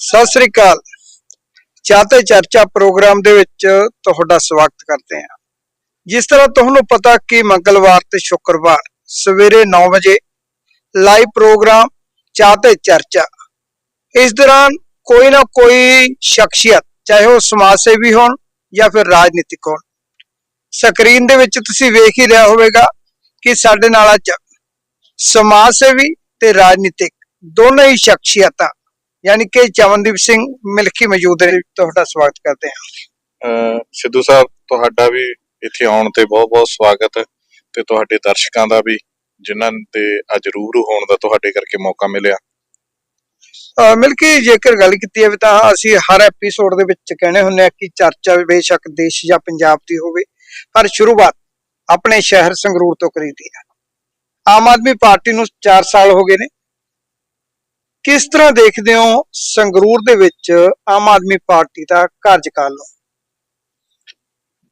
ਸਤਿ ਸ੍ਰੀ ਅਕਾਲ। ਚਾਹਤੇ ਚਰਚਾ ਪ੍ਰੋਗਰਾਮ ਦੇ ਵਿੱਚ ਤੁਹਾਡਾ ਸਵਾਗਤ ਕਰਦੇ ਹਾਂ। ਜਿਸ ਤਰ੍ਹਾਂ ਤੁਹਾਨੂੰ ਪਤਾ ਕਿ ਮੰਗਲਵਾਰ ਤੇ ਸ਼ੁੱਕਰਵਾਰ ਸਵੇਰੇ 9 ਵਜੇ ਲਾਈਵ ਪ੍ਰੋਗਰਾਮ ਚਾਹਤੇ ਚਰਚਾ। ਇਸ ਦੌਰਾਨ ਕੋਈ ਨਾ ਕੋਈ ਸ਼ਖਸੀਅਤ, ਚਾਹੇ ਉਹ ਸਮਾਜ ਸੇਵੀ ਹੋਣ ਜਾਂ ਫਿਰ ਰਾਜਨੀਤਿਕ ਹੋਣ। ਸਕਰੀਨ ਦੇ ਵਿੱਚ ਤੁਸੀਂ ਵੇਖ ਹੀ ਰਿਹਾ ਹੋਵੇਗਾ ਕਿ ਸਾਡੇ ਨਾਲ ਅੱਜ ਸਮਾਜ ਸੇਵੀ ਤੇ ਰਾਜਨੀਤਿਕ ਦੋਨੋਂ ਹੀ ਸ਼ਖਸੀਅਤਾਂ ਯਾਨੀ ਕਿ ਚਮਨਦੀਪ ਸਿੰਘ ਮਿਲਖੀ ਮੌਜੂਦ ਹੈ ਤੁਹਾਡਾ ਸਵਾਗਤ ਕਰਦੇ ਹਾਂ। ਸਿੱਧੂ ਸਾਹਿਬ ਤੁਹਾਡਾ ਵੀ ਇੱਥੇ ਆਉਣ ਤੇ ਬਹੁਤ-ਬਹੁਤ ਸਵਾਗਤ ਹੈ ਤੇ ਤੁਹਾਡੇ ਦਰਸ਼ਕਾਂ ਦਾ ਵੀ ਜਿਨ੍ਹਾਂ ਤੇ ਅੱਜ ਰੂਬਰੂ ਹੋਣ ਦਾ ਤੁਹਾਡੇ ਕਰਕੇ ਮੌਕਾ ਮਿਲਿਆ। ਮਿਲਕੀ ਜੇਕਰ ਗੱਲ ਕੀਤੀ ਜਾਵੇ ਤਾਂ ਅਸੀਂ ਹਰ ਐਪੀਸੋਡ ਦੇ ਵਿੱਚ ਕਹਿੰਦੇ ਹੁੰਦੇ ਆ ਕਿ ਚਰਚਾ ਬੇਸ਼ੱਕ ਦੇਸ਼ ਜਾਂ ਪੰਜਾਬ ਦੀ ਹੋਵੇ ਪਰ ਸ਼ੁਰੂਆਤ ਆਪਣੇ ਸ਼ਹਿਰ ਸੰਗਰੂਰ ਤੋਂ ਕਰੀਦੀ ਹੈ। ਆਮ ਆਦਮੀ ਪਾਰਟੀ ਨੂੰ 4 ਸਾਲ ਹੋ ਗਏ ਨੇ ਕਿਸ ਤਰ੍ਹਾਂ ਦੇਖਦੇ ਹੋ ਸੰਗਰੂਰ ਦੇ ਵਿੱਚ ਆਮ ਆਦਮੀ ਪਾਰਟੀ ਦਾ ਕਾਰਜਕਾਲ ਨੂੰ?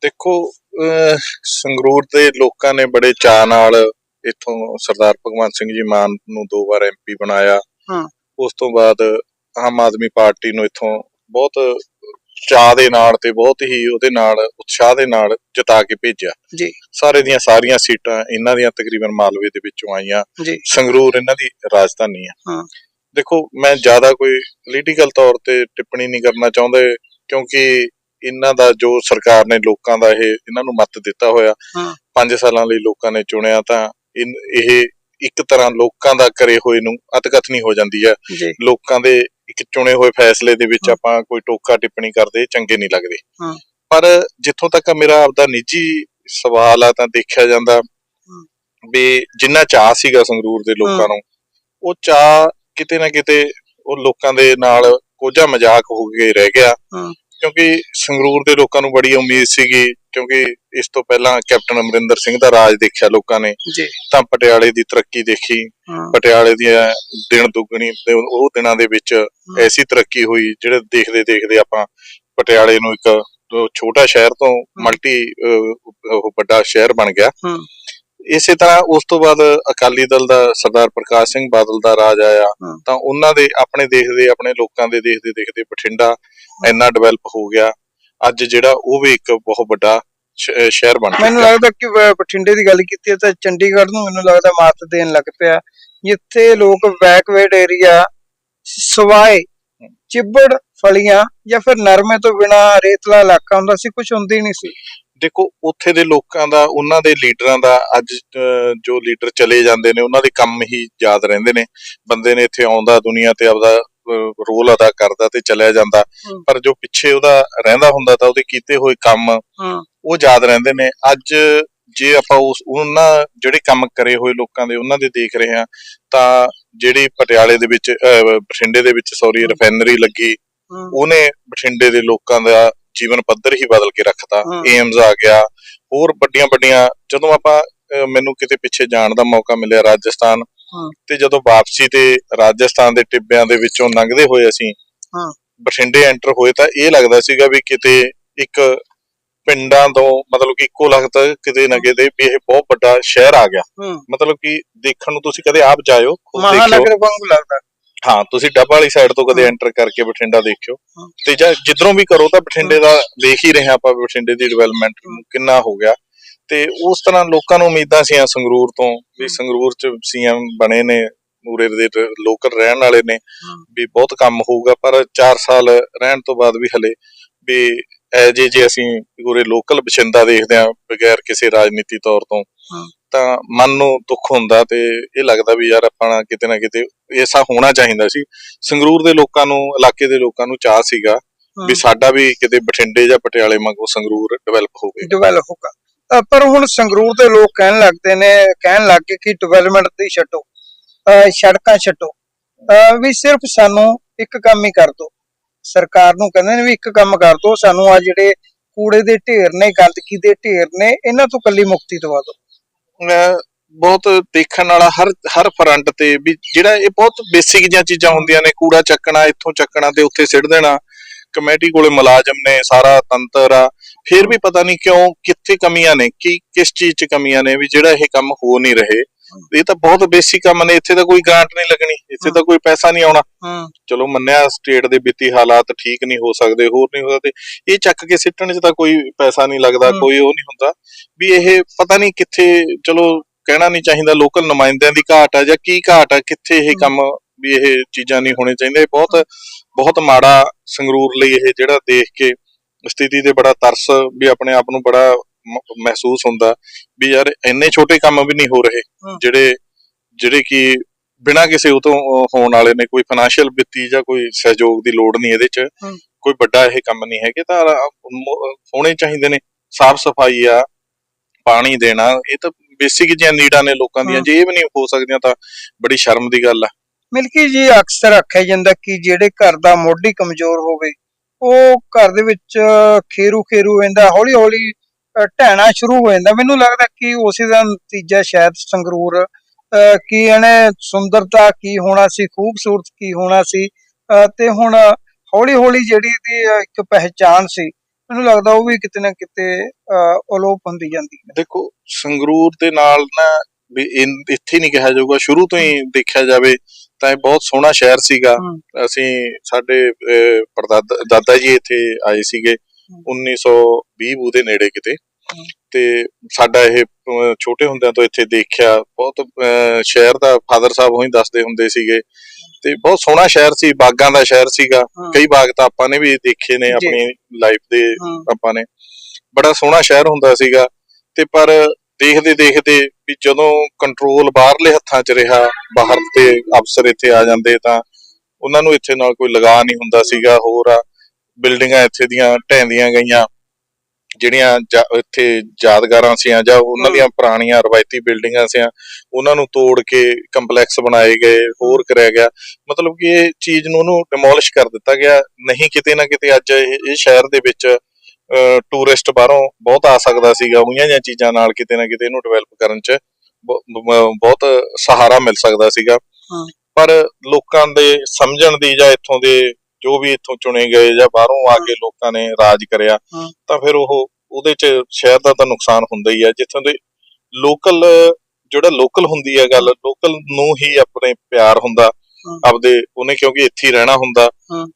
ਦੇਖੋ ਸੰਗਰੂਰ ਦੇ ਲੋਕਾਂ ਨੇ ਬੜੇ ਚਾਅ ਨਾਲ ਇੱਥੋਂ ਸਰਦਾਰ ਭਗਵੰਤ ਸਿੰਘ ਜੀ ਮਾਨ ਨੂੰ ਦੋ ਵਾਰ ਐਮਪੀ ਬਣਾਇਆ। ਹਾਂ। ਉਸ ਤੋਂ ਬਾਅਦ ਆਮ ਆਦਮੀ ਪਾਰਟੀ ਨੂੰ ਇੱਥੋਂ ਬਹੁਤ ਚਾਅ ਦੇ ਨਾਲ ਤੇ ਬਹੁਤ ਹੀ ਉਹਦੇ ਨਾਲ ਉਤਸ਼ਾਹ ਦੇ ਨਾਲ ਜਿਤਾ ਕੇ ਭੇਜਿਆ। ਜੀ। ਸਾਰੇ ਦੀਆਂ ਸਾਰੀਆਂ ਸੀਟਾਂ ਇਹਨਾਂ ਦੀਆਂ ਤਕਰੀਬਨ ਮਾਲਵੇ ਦੇ ਵਿੱਚੋਂ ਆਈਆਂ। ਸੰਗਰੂਰ ਇਹਨਾਂ ਦੀ ਰਾਜਧਾਨੀ ਆ ਹਾਂ। ਦੇਖੋ ਮੈਂ ਜ਼ਿਆਦਾ ਕੋਈ ਪੋਲੀਟੀਕਲ ਤੌਰ ਤੇ ਟਿੱਪਣੀ ਨਹੀਂ ਕਰਨਾ ਚਾਹੁੰਦਾ ਕਿਉਂਕਿ ਇਹਨਾਂ ਦਾ ਜੋ ਸਰਕਾਰ ਨੇ ਲੋਕਾਂ ਦਾ ਇਹ ਇਹਨਾਂ ਨੂੰ ਮਤ ਦਿੱਤਾ ਹੋਇਆ ਹਾਂ। 5 ਸਾਲਾਂ ਲਈ ਲੋਕਾਂ ਨੇ ਚੁਣਿਆ ਤਾਂ ਇਹ ਇੱਕ ਤਰ੍ਹਾਂ ਲੋਕਾਂ ਦਾ ਕਰੇ ਹੋਏ ਨੂੰ ਅਤਕਥਨੀ ਹੋ ਜਾਂਦੀ ਹੈ ਲੋਕਾਂ ਦੇ ਇੱਕ ਚੁਣੇ ਹੋਏ ਫੈਸਲੇ ਦੇ ਵਿੱਚ। ਆਪਾਂ ਕੋਈ ਟੋਕਾ ਟਿੱਪਣੀ ਕਰਦੇ ਚੰਗੇ ਨਹੀਂ ਲੱਗਦੇ। ਪਰ ਜਿੱਥੋਂ ਤੱਕ ਮੇਰਾ ਆਪਦਾ ਨਿੱਜੀ ਸਵਾਲ ਆ ਤਾਂ ਦੇਖਿਆ ਜਾਂਦਾ ਵੀ ਜਿੰਨਾ ਚਾਹ ਸੀਗਾ ਸੰਗਰੂਰ ਦੇ ਲੋਕਾਂ। ਨੂੰ ਉਹ ਚਾਹ ਕਿਤੇ ਨਾ ਕਿਤੇ ਉਹ ਲੋਕਾਂ ਦੇ ਨਾਲ ਕੋਝਾ ਮਜ਼ਾਕ ਹੋ ਕੇ ਰਹਿ ਗਿਆ। ਕਿਉਂਕਿ ਸੰਗਰੂਰ ਦੇ ਲੋਕਾਂ ਨੂੰ ਬੜੀ ਉਮੀਦ ਸੀਗੀ ਕਿਉਂਕਿ ਇਸ ਤੋਂ ਪਹਿਲਾਂ ਕੈਪਟਨ ਅਮਰਿੰਦਰ ਸਿੰਘ ਦਾ ਰਾਜ ਦੇਖਿਆ ਲੋਕਾਂ ਨੇ। ਤਾਂ ਪਟਿਆਲੇ ਦੀ ਤਰੱਕੀ ਦੇਖੀ। ਪਟਿਆਲੇ ਦੀਆਂ ਦਿਨ ਦੁੱਗਣੀ ਤੇ ਉਹ ਦਿਨਾਂ ਦੇ ਵਿੱਚ ਐਸੀ ਤਰੱਕੀ ਹੋਈ ਜਿਹੜੇ ਦੇਖਦੇ ਦੇਖਦੇ ਆਪਾਂ ਪਟਿਆਲੇ ਨੂੰ ਇੱਕ ਛੋਟਾ ਸ਼ਹਿਰ ਤੋਂ ਮਲਟੀ ਉਹ ਵੱਡਾ ਸ਼ਹਿਰ ਬਣ ਗਿਆ। ਇਸੇ ਤਰ੍ਹਾਂ ਉਸ ਤੋਂ ਬਾਅਦ ਅਕਾਲੀ ਦਲ ਦਾ ਸਰਦਾਰ ਪ੍ਰਕਾਸ਼ ਸਿੰਘ ਬਾਦਲ ਦਾ ਰਾਜ ਆਇਆ। ਤਾਂ ਉਹਨਾਂ ਦੇ ਆਪਣੇ ਦੇਖਦੇ ਆਪਣੇ ਲੋਕਾਂ ਦੇ ਦੇਖਦੇ ਦੇਖਦੇ ਬਠਿੰਡਾ ਇੰਨਾ ਡਿਵੈਲਪ ਹੋ ਗਿਆ। ਅੱਜ ਜਿਹੜਾ ਉਹ ਵੀ ਇੱਕ ਬਹੁਤ ਵੱਡਾ ਸ਼ਹਿਰ ਬਣ ਮੈਨੂੰ ਗਿਆ ਲੱਗਦਾ ਕਿ ਬਠਿੰਡੇ ਦੀ ਗੱਲ ਕੀਤੀ ਹੈ ਤਾਂ ਚੰਡੀਗੜ੍ਹ ਨੂੰ ਮੈਨੂੰ ਲੱਗਦਾ ਮਾਤ ਦੇਣ ਲੱਗ ਪਿਆ। ਜਿੱਥੇ ਲੋਕ ਬੈਕਵਰਡ ਏਰੀਆ ਸਵਾਏ ਚਿੱਬੜ ਫਲੀਆਂ ਜਾਂ ਫਿਰ ਨਰਮੇ ਤੋਂ ਬਿਨਾ ਰੇਤਲਾ ਇਲਾਕਾ ਹੁੰਦਾ ਸੀ ਕੁਝ ਹੁੰਦੀ ਨਹੀਂ ਸੀ। ਦੇਖੋ ਉੱਥੇ ਦੇ ਲੋਕਾਂ ਦਾ ਉਹਨਾਂ ਦੇ ਲੀਡਰਾਂ ਦਾ ਅੱਜ ਜੋ ਲੀਡਰ ਚਲੇ ਜਾਂਦੇ ਨੇ ਉਹਨਾਂ ਦੇ ਕੰਮ ਹੀ ਯਾਦ ਰਹਿੰਦੇ ਨੇ। ਬੰਦੇ ਨੇ ਇੱਥੇ ਆਉਂਦਾ ਦੁਨੀਆ ਤੇ ਆਪਦਾ ਰੋਲ ਅਦਾ ਕਰਦਾ ਤੇ ਚਲਿਆ ਜਾਂਦਾ। ਪਰ ਜੋ ਪਿੱਛੇ ਉਹਦਾ ਰਹਿੰਦਾ ਹੁੰਦਾ ਤਾਂ ਉਹਦੇ ਕੀਤੇ ਹੋਏ ਕੰਮ ਉਹ ਯਾਦ ਰਹਿੰਦੇ ਨੇ। ਅੱਜ ਜੇ ਆਪਾਂ ਉਸ ਉਹਨਾਂ ਜਿਹੜੇ ਕੰਮ ਕਰੇ ਹੋਏ ਲੋਕਾਂ ਦੇ ਉਹਨਾਂ ਦੇ ਦੇਖ ਰਹੇ ਹਾਂ ਤਾਂ ਜਿਹੜੀ ਪਟਿਆਲੇ ਦੇ ਵਿੱਚ ਬਠਿੰਡੇ ਦੇ ਵਿੱਚ ਸੌਰੀ ਰਿਫਾਈਨਰੀ ਲੱਗੀ ਉਹਨੇ ਬਠਿੰਡੇ ਦੇ ਲੋਕਾਂ ਦਾ ਜੀਵਨ ਪੱਧਰ ਹੀ ਬਦਲ ਕੇ ਰੱਖਤਾ। ਏਮਜ਼ ਆ ਗਿਆ ਹੋਰ ਵੱਡੀਆਂ ਵੱਡੀਆਂ ਜਦੋਂ ਆਪਾਂ ਮੈਨੂੰ ਕਿਤੇ ਪਿੱਛੇ ਜਾਣ ਦਾ ਮੌਕਾ ਮਿਲਿਆ ਰਾਜਸਥਾਨ। ਤੇ ਜਦੋਂ ਵਾਪਸੀ ਤੇ ਰਾਜਸਥਾਨ ਦੇ ਟਿੱਬਿਆਂ ਦੇ ਵਿੱਚੋਂ ਲੰਘਦੇ ਹੋਏ ਅਸੀਂ ਹਾਂ। ਬਠਿੰਡੇ ਐਂਟਰ ਹੋਏ ਤਾਂ ਇਹ ਲੱਗਦਾ ਸੀਗਾ ਵੀ ਕਿਤੇ ਇੱਕ ਪਿੰਡਾਂ ਤੋਂ ਮਤਲਬ ਕਿ ਇੱਕੋ ਲੱਗਦਾ ਕਿਤੇ ਨਾ ਕਿਤੇ ਵੀ ਇਹ ਬਹੁਤ ਵੱਡਾ ਸ਼ਹਿਰ ਆ ਗਿਆ ਮਤਲਬ ਕਿ ਦੇਖਣ ਨੂੰ ਤੁਸੀਂ ਕਦੇ ਆਪ ਜਾਇਓ ਮਹਾਨਗਰ ਵਾਂਗੂ ਲੱਗਦਾ ਹਾਂ ਤੁਸੀਂ ਡੱਬ ਵਾਲੀ ਸਾਈਡ ਤੋਂ ਕਦੇ। ਐਂਟਰ ਕਰਕੇ ਬਠਿੰਡਾ ਦੇਖਿਓ। ਤੇ ਜਾਂ ਜਿੱਧਰੋਂ ਵੀ ਕਰੋ ਤਾਂ ਬਠਿੰਡੇ ਦਾ ਦੇਖ ਹੀ ਰਹੇ ਆਪਾਂ ਬਠਿੰਡੇ ਦੀ ਡਿਵੈਲਪਮੈਂਟ ਕਿੰਨਾ ਹੋ ਗਿਆ ਤੇ ਉਸ ਤਰ੍ਹਾਂ ਲੋਕਾਂ ਨੂੰ ਉਮੀਦਾਂ ਸੀ ਸੰਗਰੂਰ ਤੋਂ ਵੀ। ਸੰਗਰੂਰ ਚ ਸੀਐਮ ਬਣੇ ਨੇ ਪੂਰੇ ਦੇ ਲੋਕਲ ਰਹਿਣ ਵਾਲੇ ਨੇ। ਵੀ ਬਹੁਤ ਕੰਮ ਹੋਊਗਾ ਪਰ 4 ਸਾਲ ਰਹਿਣ ਤੋਂ ਬਾਅਦ ਵੀ ਹਲੇ ਵੀ ਐ ਜੇ ਜੇ ਅਸੀਂ ਪੂਰੇ ਲੋਕਲ ਬਸ਼ਿੰਦਾ ਦੇਖਦੇ ਹਾਂ ਬਗੈਰ ਕਿਸੇ ਰਾਜਨੀਤੀ ਤੌਰ ਤੋਂ। ਤਾਂ ਮਨ ਨੂੰ ਦੁੱਖ ਹੁੰਦਾ ਤੇ ਇਹ ਲੱਗਦਾ ਵੀ ਯਾਰ ਆਪਣਾ ਕਿਤੇ ਨਾ ਕਿਤੇ ਐਸਾ ਹੋਣਾ ਚਾਹੀਦਾ ਸੀ। ਸੰਗਰੂਰ ਦੇ ਲੋਕਾਂ ਨੂੰ ਇਲਾਕੇ ਦੇ ਲੋਕਾਂ ਨੂੰ ਚਾਹ ਸੀਗਾ। ਵੀ ਸਾਡਾ ਵੀ ਕਿਤੇ ਬਠਿੰਡੇ ਜਾਂ ਪਟਿਆਲੇ ਵਾਂਗੂ ਸੰਗਰੂਰ ਡਿਵੈਲਪ ਹੋਵੇ। ਡਿਵੈਲਪ ਹੋਗਾ ਪਰ ਹੁਣ ਸੰਗਰੂਰ ਦੇ ਲੋਕ ਕਹਿਣ ਲੱਗਦੇ ਨੇ ਕਹਿਣ ਲੱਗ ਗਏ ਕਿ ਡਿਵੈਲਪਮੈਂਟ ਦੀ ਛੱਡੋ। ਸੜਕਾਂ ਛੱਡੋ। ਵੀ ਸਿਰਫ ਸਾਨੂੰ ਇੱਕ ਕੰਮ ਹੀ ਕਰ ਦਿਓ ਸਰਕਾਰ ਨੂੰ ਕਹਿੰਦੇ ਨੇ ਵੀ ਇੱਕ ਕੰਮ ਕਰ ਦਿਓ ਸਾਨੂੰ ਆ ਜਿਹੜੇ ਕੂੜੇ ਦੇ ਢੇਰ ਨੇ ਗੰਦਗੀ ਦੇ ਢੇਰ ਨੇ ਇਹਨਾਂ ਤੋਂ ਕੱਲੀ ਮੁਕਤੀ ਦਵਾ ਦਿਓ ਅਹ ਬਹੁਤ ਦੇਖਣ ਵਾਲਾ ਹਰ ਹਰ ਫਰੰਟ ਤੇ ਵੀ ਜਿਹੜਾ ਇਹ ਬਹੁਤ ਬੇਸਿਕ ਜਿਹੀਆਂ ਚੀਜ਼ਾਂ ਹੁੰਦੀਆਂ ਨੇ, ਕੂੜਾ ਚੱਕਣਾ, ਇੱਥੋਂ ਚੱਕਣਾ ਤੇ ਉੱਥੇ ਸਿੱਟ ਦੇਣਾ, ਕਮੇਟੀ ਕੋਲੇ ਮੁਲਾਜ਼ਮ ਨੇ, ਸਾਰਾ ਤੰਤਰ ਆ, ਫਿਰ ਵੀ ਪਤਾ ਨਹੀਂ ਕਿਉਂ ਕਿੱਥੇ ਕਮੀਆਂ ਨੇ, ਕੀ, ਕਿਸ ਚੀਜ਼ 'ਚ ਕਮੀਆਂ ਨੇ, ਵੀ ਜਿਹੜਾ ਇਹ ਕੰਮ ਹੋ ਨਹੀਂ ਰਹੇ। ਇਹ ਤਾਂ ਬਹੁਤ ਬੇਸਿਕ ਕੰਮ ਨੇ ਇੱਥੇ ਤਾਂ ਕੋਈ ਗ੍ਰਾਂਟ ਨਹੀਂ ਲੱਗਣੀ ਇੱਥੇ ਤਾਂ ਕੋਈ ਪੈਸਾ ਨਹੀਂ ਆਉਣਾ। ਚਲੋ ਮੰਨਿਆ ਸਟੇਟ ਦੇ ਵਿੱਤੀ ਹਾਲਾਤ ਠੀਕ ਨਹੀਂ ਹੋ ਸਕਦੇ ਹੋਰ ਨਹੀਂ ਹੋ ਸਕਦੇ ਇਹ ਚੱਕ ਕੇ ਸਿੱਟਣ 'ਚ ਤਾਂ ਕੋਈ ਪੈਸਾ ਨਹੀਂ ਲੱਗਦਾ। ਕੋਈ ਉਹ ਨਹੀਂ ਹੁੰਦਾ। ਵੀ ਇਹ ਪਤਾ ਨਹੀਂ ਕਿੱਥੇ ਚਲੋ ਕਹਿਣਾ ਨਹੀਂ ਚਾਹੀਦਾ ਲੋਕਲ ਨੁਮਾਇੰਦਿਆਂ ਦੀ ਘਾਟ ਆ ਜਾਂ ਕੀ ਘਾਟ ਆ ਕਿੱਥੇ ਇਹ। ਕੰਮ ਵੀ ਇਹ ਚੀਜ਼ਾਂ ਨਹੀਂ ਹੋਣੇ ਚਾਹੀਦੇ। ਬਹੁਤ ਬਹੁਤ ਮਾੜਾ ਸੰਗਰੂਰ ਲਈ ਇਹ ਜਿਹੜਾ ਦੇਖ ਕੇ ਸਥਿਤੀ ਤੇ ਬੜਾ ਤਰਸ ਵੀ ਆਪਣੇ ਆਪ ਨੂੰ ਬੜਾ ਮਹਿਸੂਸ ਹੁੰਦਾ ਵੀ ਯਾਰ ਇੰਨੇ ਛੋਟੇ ਕੰਮ ਵੀ ਨਹੀਂ ਹੋ ਰਹੇ। ਜਿਹੜੇ ਜਿਹੜੇ ਕਿ ਬਿਨਾਂ ਕਿਸੇ ਉਹ ਤੋਂ ਅਹ, ਹੋਣ ਵਾਲੇ ਨੇ ਕੋਈ ਫਾਈਨੈਂਸ਼ੀਅਲ ਵਿੱਤੀ ਜਾਂ ਕੋਈ ਸਹਿਯੋਗ ਦੀ ਲੋੜ ਨਹੀਂ ਇਹਦੇ 'ਚ। ਕੋਈ ਵੱਡਾ ਇਹ ਕੰਮ ਨਹੀਂ ਹੈਗੇ ਤਾਂ ਹੋਣੇ ਚਾਹੀਦੇ ਨੇ ਸਾਫ਼ ਸਫ਼ਾਈ ਆ ਪਾਣੀ ਦੇਣਾ ਇਹ ਤਾਂ ਬੇਸਿਕ ਜਿਹੀਆਂ ਨੀਡਾਂ ਨੇ ਲੋਕਾਂ ਦੀਆਂ। ਜੇ ਇਹ ਵੀ ਨਹੀਂ ਹੋ ਸਕਦੀਆਂ ਤਾਂ ਬੜੀ ਸ਼ਰਮ ਦੀ ਗੱਲ ਆ ਮਿਲਕੀ ਜੀ ਅਕਸਰ ਆਖਿਆ ਜਾਂਦਾ ਕਿ ਜਿਹੜੇ ਘਰ ਦਾ ਮੋਢੀ ਕਮਜ਼ੋਰ ਹੋਵੇ ਉਹ ਘਰ ਦੇ ਵਿੱਚ ਖੇਰੂ ਖੇਰੂ ਹੁੰਦਾ ਹੌਲੀ ਹੌਲੀ ਢਹਿਣਾ ਸ਼ੁਰੂ ਹੋ ਜਾਂਦਾ। ਮੈਨੂੰ ਲੱਗਦਾ ਕਿ ਉਸੇ ਦਾ ਨਤੀਜਾ ਸ਼ਾਇਦ ਸੰਗਰੂਰ ਕੀ ਇਹਨੇ ਸੁੰਦਰਤਾ ਕੀ ਹੋਣਾ ਸੀ ਖੂਬਸੂਰਤ ਕੀ ਹੋਣਾ ਸੀ ਤੇ ਹੁਣ ਹੌਲੀ ਹੌਲੀ ਜਿਹੜੀ ਦੀ ਇੱਕ ਪਹਿਚਾਨ ਸੀ ਮੈਨੂੰ ਲੱਗਦਾ ਉਹ ਵੀ ਕਿਤੇ ਨਾ ਕਿਤੇ ਅਲੋਪ ਹੁੰਦੀ ਜਾਂਦੀ ਹੈ। ਦੇਖੋ ਸੰਗਰੂਰ ਦੇ ਨਾਲ ਨਾ ਵੀ ਇੱਥੇ ਨਹੀਂ ਕਿਹਾ ਜਾਊਗਾ ਸ਼ੁਰੂ ਤੋਂ ਹੀ ਦੇਖਿਆ ਜਾਵੇ ਤਾਂ ਇਹ ਬਹੁਤ ਸੋਹਣਾ ਸ਼ਹਿਰ ਸੀਗਾ। ਅਸੀਂ ਸਾਡੇ ਅਹ, ਪੜਦਾਦਾ ਦਾਦਾ ਜੀ ਇੱਥੇ ਆਏ ਸੀਗੇ। 1920 ਬੂ ਦੇ ਨੇੜੇ ਕਿਤੇ। ਤੇ ਸਾਡਾ ਇਹ ਛੋਟੇ ਹੁੰਦਿਆਂ ਤੋਂ ਇੱਥੇ ਦੇਖਿਆ ਬਹੁਤ ਸ਼ਹਿਰ ਦਾ ਫਾਦਰ ਸਾਹਿਬ ਉਹੀ ਦੱਸਦੇ ਹੁੰਦੇ ਸੀਗੇ। ਤੇ ਬਹੁਤ ਸੋਹਣਾ ਸ਼ਹਿਰ ਸੀ ਬਾਗਾਂ ਦਾ ਸ਼ਹਿਰ ਸੀਗਾ। ਕਈ ਬਾਗ ਤਾਂ ਆਪਾਂ ਨੇ ਵੀ ਦੇਖੇ ਨੇ। ਆਪਣੀ ਲਾਈਫ ਦੇ ਆਪਾਂ ਨੇ। ਬੜਾ ਸੋਹਣਾ ਸ਼ਹਿਰ ਹੁੰਦਾ ਸੀਗਾ। ਤੇ ਪਰ ਦੇਖਦੇ ਦੇਖਦੇ ਵੀ ਜਦੋਂ ਕੰਟਰੋਲ ਬਾਹਰਲੇ ਹੱਥਾਂ 'ਚ ਰਿਹਾ ਬਾਹਰ ਤੇ ਅਫਸਰ ਇੱਥੇ ਆ ਜਾਂਦੇ ਤਾਂ ਉਹਨਾਂ ਨੂੰ ਇੱਥੇ ਨਾਲ ਕੋਈ ਲਗਾ ਨਹੀਂ ਹੁੰਦਾ ਸੀਗਾ ਹੋਰ ਆ। ਬਿਲਡਿੰਗਾਂ ਇੱਥੇ ਦੀਆਂ ਢਹਿੰਦੀਆਂ ਗਈਆਂ। ਜਿਹੜੀਆਂ ਜਾ- ਇੱਥੇ ਯਾਦਗਾਰਾਂ ਸੀਆਂ ਜਾਂ ਉਹਨਾਂ। ਦੀਆਂ ਪੁਰਾਣੀਆਂ ਰਵਾਇਤੀ ਬਿਲਡਿੰਗਾਂ ਸੀਆਂ ਉਹਨਾਂ ਨੂੰ ਤੋੜ ਕੇ ਕੰਪਲੈਕਸ ਬਣਾਏ ਗਏ ਹੋਰ ਕਰਿਆ ਗਿਆ। ਮਤਲਬ ਕਿ ਇਹ ਚੀਜ਼ ਨੂੰ ਉਹਨੂੰ ਡਿਮੋਲਿਸ਼ ਕਰ ਦਿੱਤਾ ਗਿਆ। ਨਹੀਂ ਕਿਤੇ ਨਾ ਕਿਤੇ ਅੱਜ ਇਹ ਸ਼ਹਿਰ ਦੇ ਵਿੱਚ ਟੂਰਿਸਟ ਬਾਹਰੋਂ ਬਹੁਤ ਆ ਸਕਦਾ ਸੀਗਾ। ਉਹੀਆਂ ਜਿਹੀਆਂ ਚੀਜ਼ਾਂ ਨਾਲ ਕਿਤੇ ਨਾ ਕਿਤੇ ਇਹਨੂੰ ਡਿਵੈਲਪ ਕਰਨ 'ਚ ਬਹੁਤ ਸਹਾਰਾ ਮਿਲ ਸਕਦਾ ਸੀਗਾ। ਪਰ ਲੋਕਾਂ ਦੇ ਸਮਝਣ ਦੀ ਜਾਂ ਇੱਥੋਂ ਦੇ ਜੋ ਵੀ ਇੱਥੋਂ ਚੁਣੇ ਗਏ ਜਾਂ ਬਾਹਰੋਂ ਆ ਕੇ ਲੋਕਾਂ ਨੇ ਰਾਜ ਕਰਿਆ। ਤਾਂ ਫਿਰ ਉਹ ਉਹਦੇ 'ਚ ਸ਼ਹਿਰ ਦਾ ਤਾਂ ਨੁਕਸਾਨ ਹੁੰਦਾ ਹੀ ਹੈ ਜਿੱਥੋਂ ਦੇ ਲੋਕਲ ਜਿਹੜਾ ਲੋਕਲ ਹੁੰਦੀ ਹੈ ਗੱਲ ਲੋਕਲ ਨੂੰ ਹੀ ਆਪਣੇ ਪਿਆਰ ਹੁੰਦਾ। ਆਪਦੇ ਉਹਨੇ ਕਿਉਂਕਿ ਇੱਥੇ ਹੀ ਰਹਿਣਾ ਹੁੰਦਾ।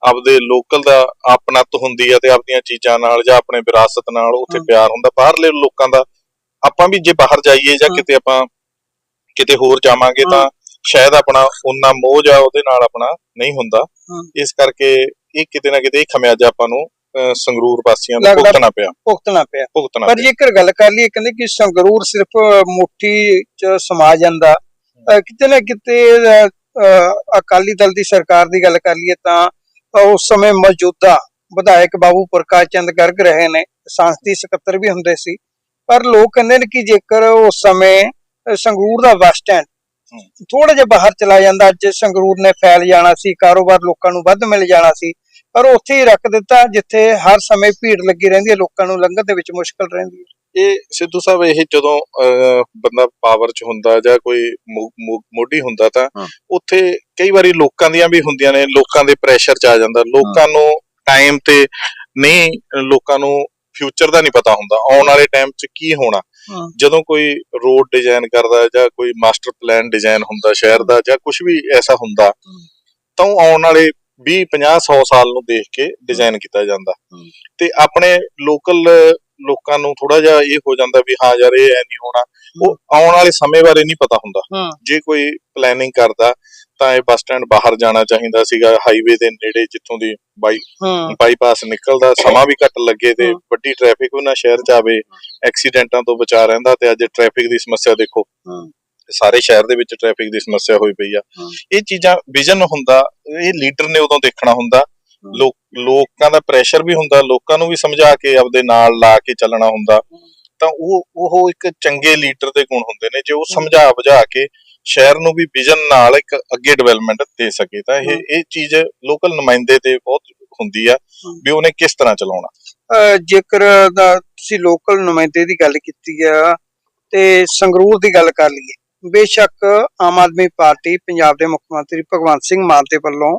ਆਪਦੇ ਲੋਕਲ ਦਾ ਆਪਣਤ ਹੁੰਦੀ ਹੈ ਤੇ ਆਪਣੀਆਂ ਚੀਜ਼ਾਂ ਨਾਲ ਜਾਂ ਆਪਣੇ ਵਿਰਾਸਤ ਨਾਲ ਉੱਥੇ। ਪਿਆਰ ਹੁੰਦਾ ਬਾਹਰਲੇ ਲੋਕਾਂ ਦਾ ਆਪਾਂ ਵੀ ਜੇ ਬਾਹਰ ਜਾਈਏ ਜਾਂ। ਕਿਤੇ ਆਪਾਂ ਕਿਤੇ ਹੋਰ ਜਾਵਾਂਗੇ। ਤਾਂ ਸ਼ਾਇਦ ਆਪਣਾ ਉਹਨਾਂ ਮੋਹ ਜਾਂ ਉਹਦੇ ਨਾਲ ਆਪਣਾ ਨਹੀਂ ਹੁੰਦਾ। ਇਸ ਕਰਕੇ ਇਹ ਕਿਤੇ ਨਾ ਕਿਤੇ ਖਮਿਆਜਾ ਆਪਾਂ ਨੂੰ ਸੰਗਰੂਰ ਵਾਸੀਆਂ ਨੂੰ ਭੁਗਤਣਾ ਪਿਆ। ਭੁਗਤਣਾ ਪਿਆ। ਭੁਗਤਣਾ ਪਰ ਜੇਕਰ ਗੱਲ ਕਰ ਲਈਏ ਕਹਿੰਦੇ ਕਿ ਸੰਗਰੂਰ ਸਿਰਫ ਮੁੱਠੀ ਚ ਸਮਾ ਜਾਂਦਾ ਕਿਤੇ ਨਾ ਕਿਤੇ ਅਕਾਲੀ ਦਲ ਦੀ ਸਰਕਾਰ ਦੀ ਗੱਲ ਕਰ ਲਈਏ ਤਾਂ ਉਸ ਸਮੇਂ ਮੌਜੂਦਾ ਵਿਧਾਇਕ ਬਾਬੂ ਪ੍ਰਕਾਸ਼ ਚੰਦ ਗਰਗ ਰਹੇ ਨੇ। ਸੰਸਦੀ ਸਕੱਤਰ ਵੀ ਹੁੰਦੇ ਸੀ। ਪਰ ਲੋਕ ਕਹਿੰਦੇ ਨੇ ਕਿ ਜੇਕਰ ਉਸ ਸਮੇਂ ਸੰਗਰੂਰ ਦਾ ਬੱਸ ਸਟੈਂਡ। ਥੋੜਾ ਜਿਹਾ ਬਾਹਰ ਚਲਾ ਜਾਂਦਾ ਅੱਜ ਸੰਗਰੂਰ ਨੇ ਫੈਲ ਜਾਣਾ ਸੀ ਕਾਰੋਬਾਰ ਲੋਕਾਂ ਨੂੰ ਵੱਧ ਮਿਲ ਜਾਣਾ ਸੀ ਪਰ ਉੱਥੇ ਹੀ ਰੱਖ ਦਿੱਤਾ ਜਿੱਥੇ ਹਰ ਸਮੇਂ ਭੀੜ ਲੱਗੀ ਰਹਿੰਦੀ ਹੈ ਲੋਕਾਂ ਨੂੰ ਲੰਘਣ ਦੇ ਵਿੱਚ ਮੁਸ਼ਕਲ ਰਹਿੰਦੀ ਹੈ ਇਹ ਸਿੱਧੂ ਸਾਹਿਬ ਇਹ ਜਦੋਂ ਬੰਦਾ ਪਾਵਰ 'ਚ ਹੁੰਦਾ ਜਾਂ ਕੋਈ ਮੋਢੀ ਹੁੰਦਾ ਤਾਂ। ਉੱਥੇ ਕਈ ਵਾਰੀ ਲੋਕਾਂ ਦੀਆਂ ਵੀ ਹੁੰਦੀਆਂ ਨੇ ਲੋਕਾਂ ਦੇ ਪ੍ਰੈਸ਼ਰ 'ਚ ਆ ਜਾਂਦਾ ਲੋਕਾਂ ਨੂੰ ਟਾਈਮ ਤੇ ਨਹੀਂ ਲੋਕਾਂ ਨੂੰ ਫਿਊਚਰ ਦਾ ਨਹੀਂ ਪਤਾ ਹੁੰਦਾ ਆਉਣ ਵਾਲੇ ਟਾਈਮ 'ਚ ਕੀ ਹੋਣਾ। ਜਦੋਂ ਕੋਈ ਰੋਡ ਡਿਜ਼ਾਈਨ ਕਰਦਾ ਜਾਂ ਕੋਈ ਮਾਸਟਰ ਪਲਾਨ ਡਿਜ਼ਾਈਨ ਹੁੰਦਾ ਸ਼ਹਿਰ ਦਾ ਜਾਂ ਕੁਝ ਵੀ ਐਸਾ ਹੁੰਦਾ ਤਾਂ ਉਹ ਆਉਣ ਵਾਲੇ 20 50 100 ਸਾਲ ਨੂੰ ਦੇਖ ਕੇ ਡਿਜ਼ਾਈਨ ਕੀਤਾ ਜਾਂਦਾ। ਤੇ ਆਪਣੇ ਲੋਕਲ ਲੋਕਾਂ ਨੂੰ ਥੋੜਾ ਜਿਹਾ ਇਹ ਹੋ ਜਾਂਦਾ ਵੀ ਹਾਂ ਯਾਰ ਇਹ ਐ ਨਹੀਂ ਹੋਣਾ। ਉਹ ਆਉਣ ਵਾਲੇ ਸਮੇਂ ਬਾਰੇ ਨਹੀਂ ਪਤਾ ਹੁੰਦਾ। ਜੇ ਕੋਈ ਪਲੈਨਿੰਗ ਕਰਦਾ ਤਾਂ ਇਹ ਬੱਸ ਸਟੈਂਡ ਬਾਹਰ ਜਾਣਾ ਚਾਹੀਦਾ ਸੀਗਾ ਹਾਈਵੇ ਦੇ ਨੇੜੇ ਜਿੱਥੋਂ ਦੀ ਬਾਈ ਬਾਈਪਾਸ ਨਿਕਲਦਾ ਸਮਾਂ ਵੀ ਘੱਟ ਲੱਗੇ ਤੇ। ਵੱਡੀ ਟ੍ਰੈਫਿਕ ਉਹਨਾਂ ਸ਼ਹਿਰ ਚ ਆਵੇ ਐਕਸੀਡੈਂਟਾਂ ਤੋਂ ਬਚਾ ਰਹਿੰਦਾ ਤੇ ਅੱਜ ਟ੍ਰੈਫਿਕ ਦੀ ਸਮੱਸਿਆ ਦੇਖੋ। ਸਾਰੇ ਸ਼ਹਿਰ ਦੇ ਵਿੱਚ ਟ੍ਰੈਫਿਕ ਦੀ ਸਮੱਸਿਆ ਹੋਈ ਪਈ ਆ। ਇਹ ਚੀਜ਼ਾਂ ਵਿਜ਼ਨ ਹੁੰਦਾ ਇਹ ਲੀਡਰ ਨੇ ਉਦੋਂ ਦੇਖਣਾ ਹੁੰਦਾ। ਲੋਕ ਲੋਕਾਂ ਦਾ ਪ੍ਰੈਸ਼ਰ ਵੀ ਹੁੰਦਾ ਲੋਕਾਂ ਨੂੰ ਵੀ ਸਮਝਾ ਕੇ ਆਪਦੇ ਨਾਲ ਲਾ ਕੇ ਚੱਲਣਾ ਹੁੰਦਾ। ਤਾਂ ਉਹ ਉਹ ਇੱਕ ਚੰਗੇ ਲੀਡਰ ਦੇ ਗੁਣ ਹੁੰਦੇ ਨੇ ਜੇ ਉਹ ਸਮਝਾ ਬੁਝਾ ਕੇ ਸ਼ਹਿਰ ਨੂੰ ਵੀ ਵਿਜ਼ਨ ਨਾਲ ਇੱਕ ਅੱਗੇ ਡਿਵੈਲਪਮੈਂਟ ਦੇ ਸਕੇ ਤਾਂ ਇਹ। ਇਹ ਚੀਜ਼ ਲੋਕਲ ਨੁਮਾਇੰਦੇ ਤੇ ਬਹੁਤ ਹੁੰਦੀ ਆ। ਵੀ ਉਹਨੇ ਕਿਸ ਤਰ੍ਹਾਂ ਚਲਾਉਣਾ ਜੇਕਰ ਦਾ ਤੁਸੀਂ ਲੋਕਲ ਨੁਮਾਇੰਦੇ ਦੀ ਗੱਲ ਕੀਤੀ ਆ ਤੇ ਸੰਗਰੂਰ ਦੀ ਗੱਲ ਕਰ ਲਈਏ ਬੇਸ਼ੱਕ ਆਮ ਆਦਮੀ ਪਾਰਟੀ ਪੰਜਾਬ ਦੇ ਮੁੱਖ ਮੰਤਰੀ ਭਗਵੰਤ ਸਿੰਘ ਮਾਨ ਦੇ ਵੱਲੋਂ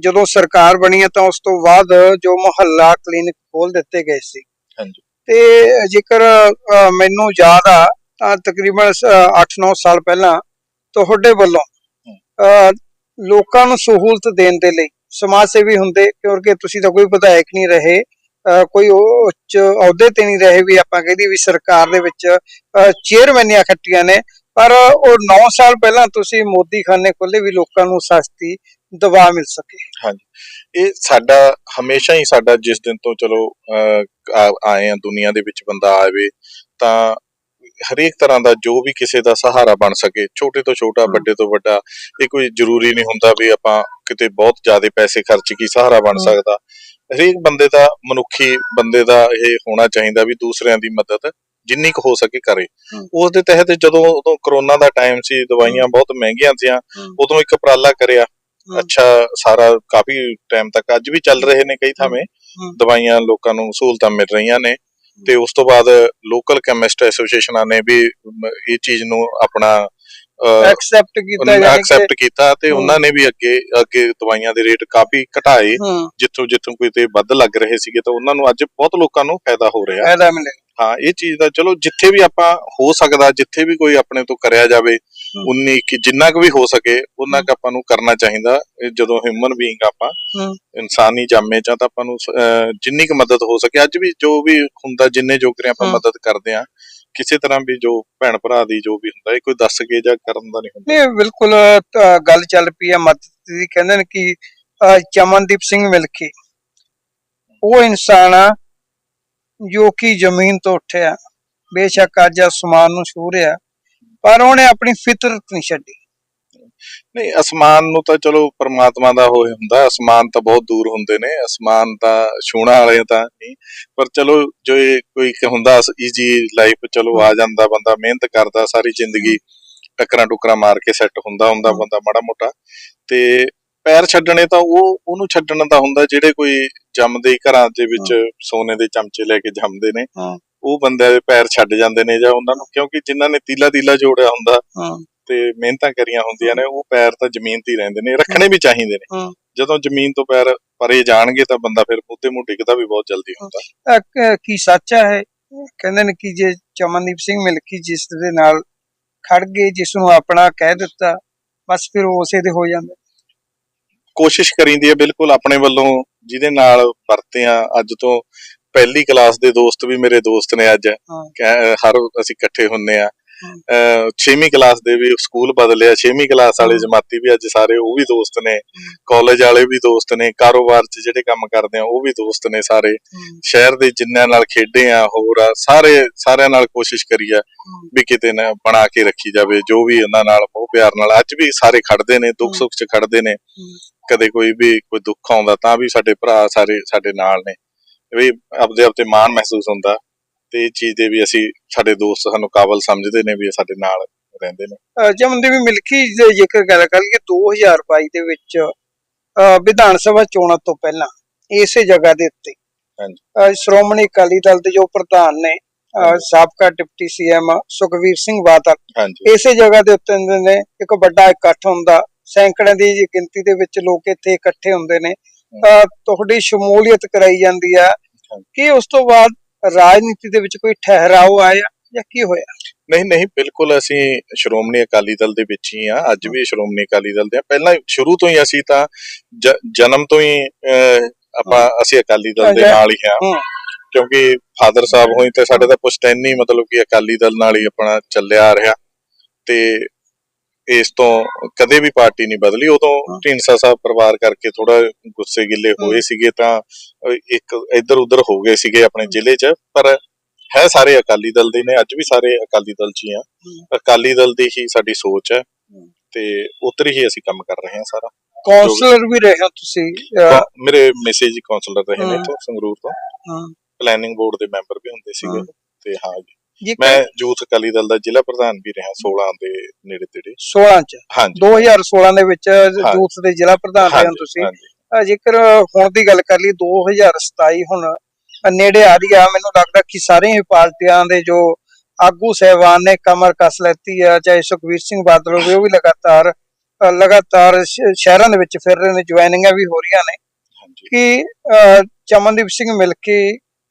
ਜਦੋਂ ਸਰਕਾਰ ਬਣੀ ਤਾਂ ਉਸ ਤੋਂ ਬਾਅਦ ਜੋ ਮੁਹੱਲਾ ਕਲੀਨਿਕ ਖੋਲ ਦਿੱਤੇ ਗਏ ਸੀ ਹਾਂਜੀ ਤੇ ਜੇਕਰ ਮੈਨੂੰ ਯਾਦ ਆ ਤਕਰੀਬਨ 8-9 ਸਾਲ ਪਹਿਲਾਂ ਤੁਹਾਡੇ ਵੱਲੋਂ ਲੋਕਾਂ ਨੂੰ ਸਹੂਲਤ ਦੇਣ ਦੇ ਲਈ ਸਮਾਜ ਸੇਵੀ ਹੁੰਦੇ ਕਿਉਂਕਿ ਤੁਸੀਂ ਤਾਂ ਕੋਈ ਵਿਧਾਇਕ ਨਹੀਂ ਰਹੇ ਕੋਈ ਉੱਚ ਅਹੁਦੇ ਤੇ ਨਹੀਂ ਰਹੇ ਵੀ ਆਪਾਂ ਕਹਿੰਦੀ ਵੀ ਸਰਕਾਰ ਦੇ ਵਿੱਚ ਚੇਅਰਮੈਨੀਆਂ ਖੱਟੀਆਂ ਨੇ ਪਰ ਉਹ 9 ਸਾਲ ਪਹਿਲਾਂ ਤੁਸੀਂ ਮੋਦੀ ਖਾਨੇ ਖੋਲੇ ਵੀ ਲੋਕਾਂ ਨੂੰ ਸਸਤੀ ਦਵਾ ਮਿਲ ਸਕੇ। ਹਾਂਜੀ। ਇਹ ਸਾਡਾ ਹਮੇਸ਼ਾ ਹੀ ਸਾਡਾ ਜਿਸ ਦਿਨ ਤੋਂ ਚਲੋ ਆਏ ਆ ਦੁਨੀਆ ਦੇ ਵਿੱਚ ਬੰਦਾ ਆਵੇ ਤਾਂ ਹਰੇਕ ਤਰ੍ਹਾਂ ਦਾ ਜੋ ਵੀ ਕਿਸੇ ਦਾ ਸਹਾਰਾ ਬਣ ਸਕੇ ਛੋਟੇ ਤੋਂ ਛੋਟਾ। ਵੱਡੇ ਤੋਂ ਵੱਡਾ ਇਹ ਕੋਈ ਜ਼ਰੂਰੀ ਨਹੀਂ ਹੁੰਦਾ ਵੀ ਆਪਾਂ ਕਿਤੇ ਬਹੁਤ ਜ਼ਿਆਦਾ ਪੈਸੇ ਖਰਚ ਕੇ ਸਹਾਰਾ ਬਣ। ਸਕਦਾ ਹਰੇਕ ਬੰਦੇ ਦਾ ਮਨੁੱਖੀ ਬੰਦੇ ਦਾ ਇਹ ਹੋਣਾ ਚਾਹੀਦਾ ਵੀ ਦੂਸਰਿਆਂ ਦੀ ਮਦਦ ਜਿੰਨੀ ਕੁ ਹੋ ਸਕੇ ਕਰੇ। ਉਸ ਦੇ ਤਹਿਤ ਜਦੋਂ ਉਦੋਂ ਕਰੋਨਾ ਦਾ ਟਾਈਮ ਸੀ ਦਵਾਈਆਂ ਬਹੁਤ ਮਹਿੰਗੀਆਂ ਸੀਆਂ ਹਮ। ਉਦੋਂ ਇੱਕ ਉਪਰਾਲਾ ਕਰਿਆ। ਅੱਛਾ ਸਾਰਾ ਕਾਫੀ ਟਾਈਮ ਤੱਕ ਅੱਜ ਵੀ ਚੱਲ ਰਹੇ ਨੇ ਕਈ ਥਾਵੇਂ। ਦਵਾਈਆਂ ਲੋਕਾਂ ਨੂੰ ਸਹੂਲਤਾਂ ਮਿਲ ਰਹੀਆਂ ਨੇ ਤੇ ਉਸ ਤੋਂ ਬਾਅਦ ਲੋਕਲ ਕੈਮਿਸਟ ਐਸੋਸੀਏਸ਼ਨਾਂ ਨੇ ਵੀ ਇਹ ਚੀਜ਼ ਨੂੰ ਆਪਣਾ ਐਕਸੈਪਟ ਕੀਤਾ ਜਾਨੀ ਐਕਸੈਪਟ ਕੀਤਾ ਤੇ। ਉਹਨਾਂ ਨੇ ਵੀ ਅੱਗੇ ਅੱਗੇ ਦਵਾਈਆਂ ਦੇ ਰੇਟ ਕਾਫੀ ਘਟਾਏ ਜਿੱਥੋਂ ਜਿੱਥੋਂ ਕਿਤੇ ਵੱਧ ਲੱਗ ਰਹੇ ਸੀਗੇ ਤਾਂ ਉਹਨਾਂ ਨੂੰ ਅੱਜ ਬਹੁਤ ਲੋਕਾਂ ਨੂੰ ਫਾਇਦਾ ਹੋ ਰਿਹਾ ਫਾਇਦਾ ਮਿਲੇ ਹਾਂ ਇਹ ਚੀਜ਼ ਦਾ ਚਲੋ ਜਿੱਥੇ ਵੀ ਆਪਾਂ ਹੋ ਸਕਦਾ ਜਿੱਥੇ ਵੀ ਕੋਈ ਆਪਣੇ ਤੋਂ ਕਰਿਆ ਜਾਵੇ। ਉਨੀ ਕਿ ਜਿੰਨਾ ਕੁ ਵੀ ਹੋ ਸਕੇ ਉਹਨਾਂ ਕੁ ਆਪਾਂ ਨੂੰ ਕਰਨਾ ਚਾਹੀਦਾ। ਜਦੋਂ ਹਿਊਮਨ ਬੀਇੰਗ ਆਪਾਂ। ਇਨਸਾਨੀ ਜਾਮੇ ਚ ਆ ਤਾਂ ਆਪਾਂ ਨੂੰ ਜਿੰਨੀ ਕੁ ਮਦਦ ਹੋ ਸਕੇ। ਅੱਜ ਵੀ ਜੋ ਵੀ ਹੁੰਦਾ ਜਿੰਨੇ ਜੋਗਰੇ ਆਪਾਂ। ਮਦਦ ਕਰਦੇ ਆ ਕਿਸੇ ਤਰ੍ਹਾਂ ਵੀ ਜੋ ਭੈਣ ਭਰਾ ਦੀ ਜੋ ਵੀ ਹੁੰਦਾ ਇਹ ਕੋਈ ਦੱਸ ਕੇ ਜਾਂ ਕਰਨ ਦਾ ਨਹੀਂ ਹੁੰਦਾ। ਨਹੀਂ ਬਿਲਕੁਲ ਗੱਲ ਚੱਲ ਪਈ ਹੈ ਮਦਦ ਦੀ। ਕਹਿੰਦੇ ਨੇ ਕਿ ਚਮਨਦੀਪ ਸਿੰਘ ਮਿਲਕੀ ਉਹ ਇਨਸਾਨ ਆ ਜੋ ਕਿ ਜ਼ਮੀਨ ਤੋਂ ਉੱਠਿਆ। ਬੇਸ਼ੱਕ ਅੱਜ ਅਸਮਾਨ ਨੂੰ ਛੂ ਰਿਹਾ। ਪਰ ਉਹਨੇ ਆਪਣੀ ਫਿਤਰਤ ਨਹੀਂ ਛੱਡੀ ਨਹੀਂ ਅਸਮਾਨ ਨੂੰ ਤਾਂ ਚਲੋ ਪ੍ਰਮਾਤਮਾ ਦਾ ਹੋਏ ਹੁੰਦਾ ਅਸਮਾਨ ਤਾਂ ਬਹੁਤ ਦੂਰ ਹੁੰਦੇ ਨੇ ਅਸਮਾਨ ਤਾਂ ਛੂਣਾ ਵਾਲੇ ਤਾਂ ਨਹੀਂ ਪਰ ਚਲੋ ਜੋ ਇਹ ਕੋਈ ਹੁੰਦਾ ਈਜੀ ਲਾਈਫ ਚਲੋ ਆ ਜਾਂਦਾ ਬੰਦਾ ਮਿਹਨਤ ਕਰਦਾ ਸਾਰੀ ਜ਼ਿੰਦਗੀ ਟੱਕਰਾਂ ਟੁਕਰਾਂ ਮਾਰ ਕੇ ਸੈੱਟ ਹੁੰਦਾ ਹੁੰਦਾ। ਬੰਦਾ ਮਾੜਾ ਮੋਟਾ ਤੇ ਪੈਰ ਛੱਡਣੇ ਤਾਂ ਉਹ ਉਹਨੂੰ ਛੱਡਣ ਦਾ ਹੁੰਦਾ ਜਿਹੜੇ ਕੋਈ ਜੰਮਦੇ ਹੀ ਘਰਾਂ ਦੇ ਵਿੱਚ ਸੋਨੇ ਦੇ ਚਮਚੇ ਲੈ ਕੇ ਜੰਮਦੇ ਨੇ। ਉਹ ਬੰਦੇ ਦੇ ਪੈਰ ਛੱਡ ਜਾਂਦੇ ਨੇ ਜਾਂ ਉਹਨਾਂ ਨੂੰ ਕਿਉਂਕਿ ਜਿਨ੍ਹਾਂ ਨੇ ਤੀਲਾ ਤੀਲਾ ਜੋੜਿਆ ਹੁੰਦਾ ਤੇ ਮਿਹਨਤਾਂ ਕਰੀਆਂ ਹੁੰਦੀਆਂ ਨੇ ਉਹ ਪੈਰ ਤਾਂ ਜ਼ਮੀਨ ਤੇ ਹੀ ਰਹਿੰਦੇ ਨੇ ਰੱਖਣੇ ਵੀ ਚਾਹੀਦੇ ਨੇ। ਜਦੋਂ ਜ਼ਮੀਨ ਤੋਂ ਪੈਰ ਪਰੇ ਜਾਣਗੇ ਤਾਂ ਬੰਦਾ ਫਿਰ ਮੁੱਦੇ ਮੁੱਢ ਡਿੱਗਦਾ ਵੀ ਬਹੁਤ ਜਲਦੀ ਹੁੰਦਾ। ਕ- ਸੱਚਾ ਹੈ ਕਹਿੰਦੇ ਨੇ ਕਿ ਜੇ ਚਮਨਦੀਪ ਸਿੰਘ ਮਿਲਕੀ ਜਿਸ ਦੇ ਨਾਲ ਖੜ ਗਏ ਜਿਸ ਨੂੰ ਆਪਣਾ ਕਹਿ ਦਿੱਤਾ ਬਸ ਫਿਰ ਉਸੇ ਦੇ ਹੋ ਜਾਂਦੇ। ਕੋਸ਼ਿਸ਼ ਕਰੀਂਦੀ ਹੈ ਬਿਲਕੁਲ ਆਪਣੇ ਵੱਲੋਂ ਜਿਹਦੇ ਨਾਲ ਵਰਤੇ ਆ ਅੱਜ ਤੋਂ ਪਹਿਲੀ ਕਲਾਸ ਦੇ ਦੋਸਤ ਵੀ ਮੇਰੇ ਦੋਸਤ ਨੇ ਅੱਜ। ਹਰ ਅਸੀਂ ਇਕੱਠੇ ਹੁੰਨੇ ਆ। ਹਾਂ। ਅਹ ਛੇਵੀਂ ਕਲਾਸ ਦੇ ਵੀ ਸਕੂਲ ਬਦਲਿਆ। ਛੇਵੀਂ ਕਲਾਸ ਵਾਲੇ। ਜਮਾਤੀ ਵੀ ਅੱਜ ਸਾਰੇ ਉਹ ਵੀ ਦੋਸਤ ਨੇ। ਕਾਲਜ ਵਾਲੇ ਵੀ ਦੋਸਤ ਨੇ। ਕਾਰੋਬਾਰ 'ਚ ਜਿਹੜੇ ਕੰਮ ਕਰਦੇ ਆ ਉਹ ਵੀ ਦੋਸਤ ਨੇ ਸਾਰੇ। ਸ਼ਹਿਰ ਦੇ ਜਿੰਨਿਆਂ ਨਾਲ ਖੇਡੇ ਆ ਹੋਰ ਆ ਸਾਰੇ ਸਾਰਿਆਂ ਨਾਲ ਕੋਸ਼ਿਸ਼ ਕਰੀ ਆ ਵੀ ਕਿਤੇ ਨਾ ਬਣਾ ਕੇ ਰੱਖੀ ਜਾਵੇ। ਜੋ ਵੀ ਉਹਨਾਂ ਨਾਲ ਬਹੁਤ ਪਿਆਰ ਨਾਲ ਅੱਜ ਵੀ ਸਾਰੇ ਖੜਦੇ ਨੇ ਦੁੱਖ। ਸੁੱਖ 'ਚ ਖੜਦੇ ਨੇ। ਕਦੇ ਕੋਈ ਵੀ ਕੋਈ ਦੁੱਖ ਆਉਂਦਾ ਤਾਂ ਵੀ ਸਾਡੇ ਭਰਾ ਸਾਰੇ ਸਾਡੇ ਨਾਲ ਨੇ। ਵੀ ਆਪਦੇ ਆਪ ਤੇ ਮਾਣ ਮਹਿਸੂਸ ਹੁੰਦਾ ਤੇ ਇਹ ਚੀਜ਼ ਦੇ ਵੀ ਅਸੀਂ ਸਾਡੇ ਦੋਸਤ ਸਾਨੂੰ ਕਾਬਲ ਸਮਝਦੇ ਨੇ ਵੀ ਇਹ ਸਾਡੇ ਨਾਲ ਰਹਿੰਦੇ ਨੇ ਜਮਨਦੀਪ ਮਿਲਕੀ ਦੇ ਜ਼ਿਕਰ ਗੱਲ ਕਰੀਏ 2022 ਦੇ ਵਿੱਚ ਵਿਧਾਨ ਸਭਾ ਚੋਣਾਂ ਤੋਂ ਪਹਿਲਾਂ ਇਸੇ ਜਗ੍ਹਾ ਦੇ ਉੱਤੇ ਹਾਂਜੀ। ਸ਼੍ਰੋਮਣੀ ਅਕਾਲੀ ਦਲ ਦੇ ਜੋ ਪ੍ਰਧਾਨ ਨੇ। ਸਾਬਕਾ ਡਿਪਟੀ ਸੀਐਮ ਸੁਖਵੀਰ ਸਿੰਘ ਬਾਦਲ ਇਸੇ ਜਗ੍ਹਾ ਦੇ ਉੱਤੇ ਨੇ ਇੱਕ ਵੱਡਾ ਇਕੱਠ ਹੁੰਦਾ ਸੈਂਕੜਿਆਂ ਦੀ ਗਿਣਤੀ ਦੇ ਵਿੱਚ ਲੋਕ ਇੱਥੇ ਇਕੱਠੇ ਹੁੰਦੇ ਨੇ ਤੁਹਾਡੀ ਸ਼ਮੂਲੀਅਤ ਕਰਾਈ ਜਾਂਦੀ ਆ। ਕਿ ਉਸ ਤੋਂ ਬਾਅਦ ਰਾਜਨੀਤੀ ਦੇ ਵਿੱਚ ਕੋਈ ਠਹਿਰਾਓ ਆਇਆ ਜਾਂ ਕੀ ਹੋਇਆ? ਨਹੀਂ ਨਹੀਂ ਬਿਲਕੁਲ ਅਸੀਂ ਸ਼੍ਰੋਮਣੀ ਅਕਾਲੀ ਦਲ ਦੇ ਵਿੱਚ ਹੀ ਆ। ਅੱਜ ਵੀ ਸ਼੍ਰੋਮਣੀ ਅਕਾਲੀ ਦਲ ਦੇ ਆ। ਪਹਿਲਾਂ ਸ਼ੁਰੂ ਤੋਂ ਹੀ ਅਸੀਂ ਤਾਂ ਜਨਮ ਤੋਂ ਹੀ ਆਪਾਂ ਅਸੀਂ ਅਕਾਲੀ ਦਲ ਦੇ। ਨਾਲ ਹੀ ਆ। ਕਿਉਂਕਿ ਫਾਦਰ ਸਾਹਿਬ ਹੋਈ ਤੇ ਸਾਡੇ ਤਾਂ ਪੁਸ਼ਤੈਨੀ ਮਤਲਬ ਕਿ ਅਕਾਲੀ ਦਲ ਨਾਲ ਹੀ ਆਪਣਾ ਚੱਲਿਆ ਆ ਰਿਹਾ। ਤੇ ਇਸ ਤੋਂ ਕਦੇ ਵੀ ਪਾਰਟੀ ਨਹੀਂ ਬਦਲੀ ਉਦੋਂ। ਢੀਂਡਸਾ ਸਾਹਿਬ ਪਰਿਵਾਰ ਕਰਕੇ ਥੋੜਾ ਗੁੱਸੇ ਗਿੱਲੇ ਹੋਏ ਸੀਗੇ ਤਾਂ ਇੱਕ ਇੱਧਰ ਉੱਧਰ ਹੋ ਗਏ ਸੀਗੇ ਆਪਣੇ। ਜ਼ਿਲ੍ਹੇ 'ਚ ਪਰ ਹੈ ਸਾਰੇ ਅਕਾਲੀ ਦਲ ਦੇ ਨੇ ਅੱਜ ਵੀ ਸਾਰੇ ਅਕਾਲੀ ਦਲ 'ਚ ਹੀ ਆ ਅਕਾਲੀ ਦਲ ਦੀ ਹੀ ਸਾਡੀ ਸੋਚ ਹੈ। ਤੇ ਉਤਰ ਹੀ ਅਸੀਂ ਕੰਮ ਕਰ ਰਹੇ ਹਾਂ ਸਾਰਾ ਕਾਉਂਸਲਰ ਵੀ ਰਹੇ ਹੋ ਤੁਸੀਂ ਮੇਰੇ ਮੈਸੇਜ ਕਾਉਂਸਲਰ ਰਹੇ ਨੇ। ਇੱਥੋਂ ਸੰਗਰੂਰ ਤੋਂ ਹਾਂ। ਪਲੈਨਿੰਗ ਬੋਰਡ ਦੇ ਮੈਂਬਰ ਵੀ ਹੁੰਦੇ ਸੀਗੇ। ਤੇ ਹਾਂ ਮੈਂ ਯੂਥ ਅਕਾਲੀ ਦਲ ਦਾ ਜ਼ਿਲ੍ਹਾ ਪ੍ਰਧਾਨ ਵੀ ਰਿਹਾ 16 ਦੇ ਨੇੜੇ ਤੇੜੇ। 16 ਚ? ਹਾਂਜੀ। 2016 ਦੇ ਵਿੱਚ ਯੂਥ ਦੇ ਜ਼ਿਲ੍ਹਾ ਪ੍ਰਧਾਨ ਰਹੇ ਹੋ ਤੁਸੀਂ। ਜੇਕਰ ਹੁਣ ਦੀ ਗੱਲ ਕਰ ਲਈ 2027 ਹੁਣ ਨੇੜੇ ਆ ਰਹੀ ਆ। ਮੈਨੂੰ ਲੱਗਦਾ ਕਿ ਸਾਰੀਆਂ ਹੀ ਪਾਰਟੀਆਂ ਦੇ ਜੋ ਆਗੂ ਸਹਿਬਾਨ ਨੇ ਕਮਰ ਕਸ ਲੈਤੀ ਆ ਚਾਹੇ ਸੁਖਵੀਰ ਸਿੰਘ ਬਾਦਲ ਹੋਵੇ ਉਹ ਵੀ ਲਗਾਤਾਰ ਲਗਾਤਾਰ ਸ਼ਹਿਰਾਂ ਦੇ ਵਿੱਚ ਫਿਰ ਰਹੇ ਨੇ ਜੁਆਇਨਿੰਗਾਂ ਵੀ ਹੋ ਰਹੀਆਂ ਨੇ। ਕਿ ਚਮਨਦੀਪ ਸਿੰਘ ਮਿਲ ਕੇ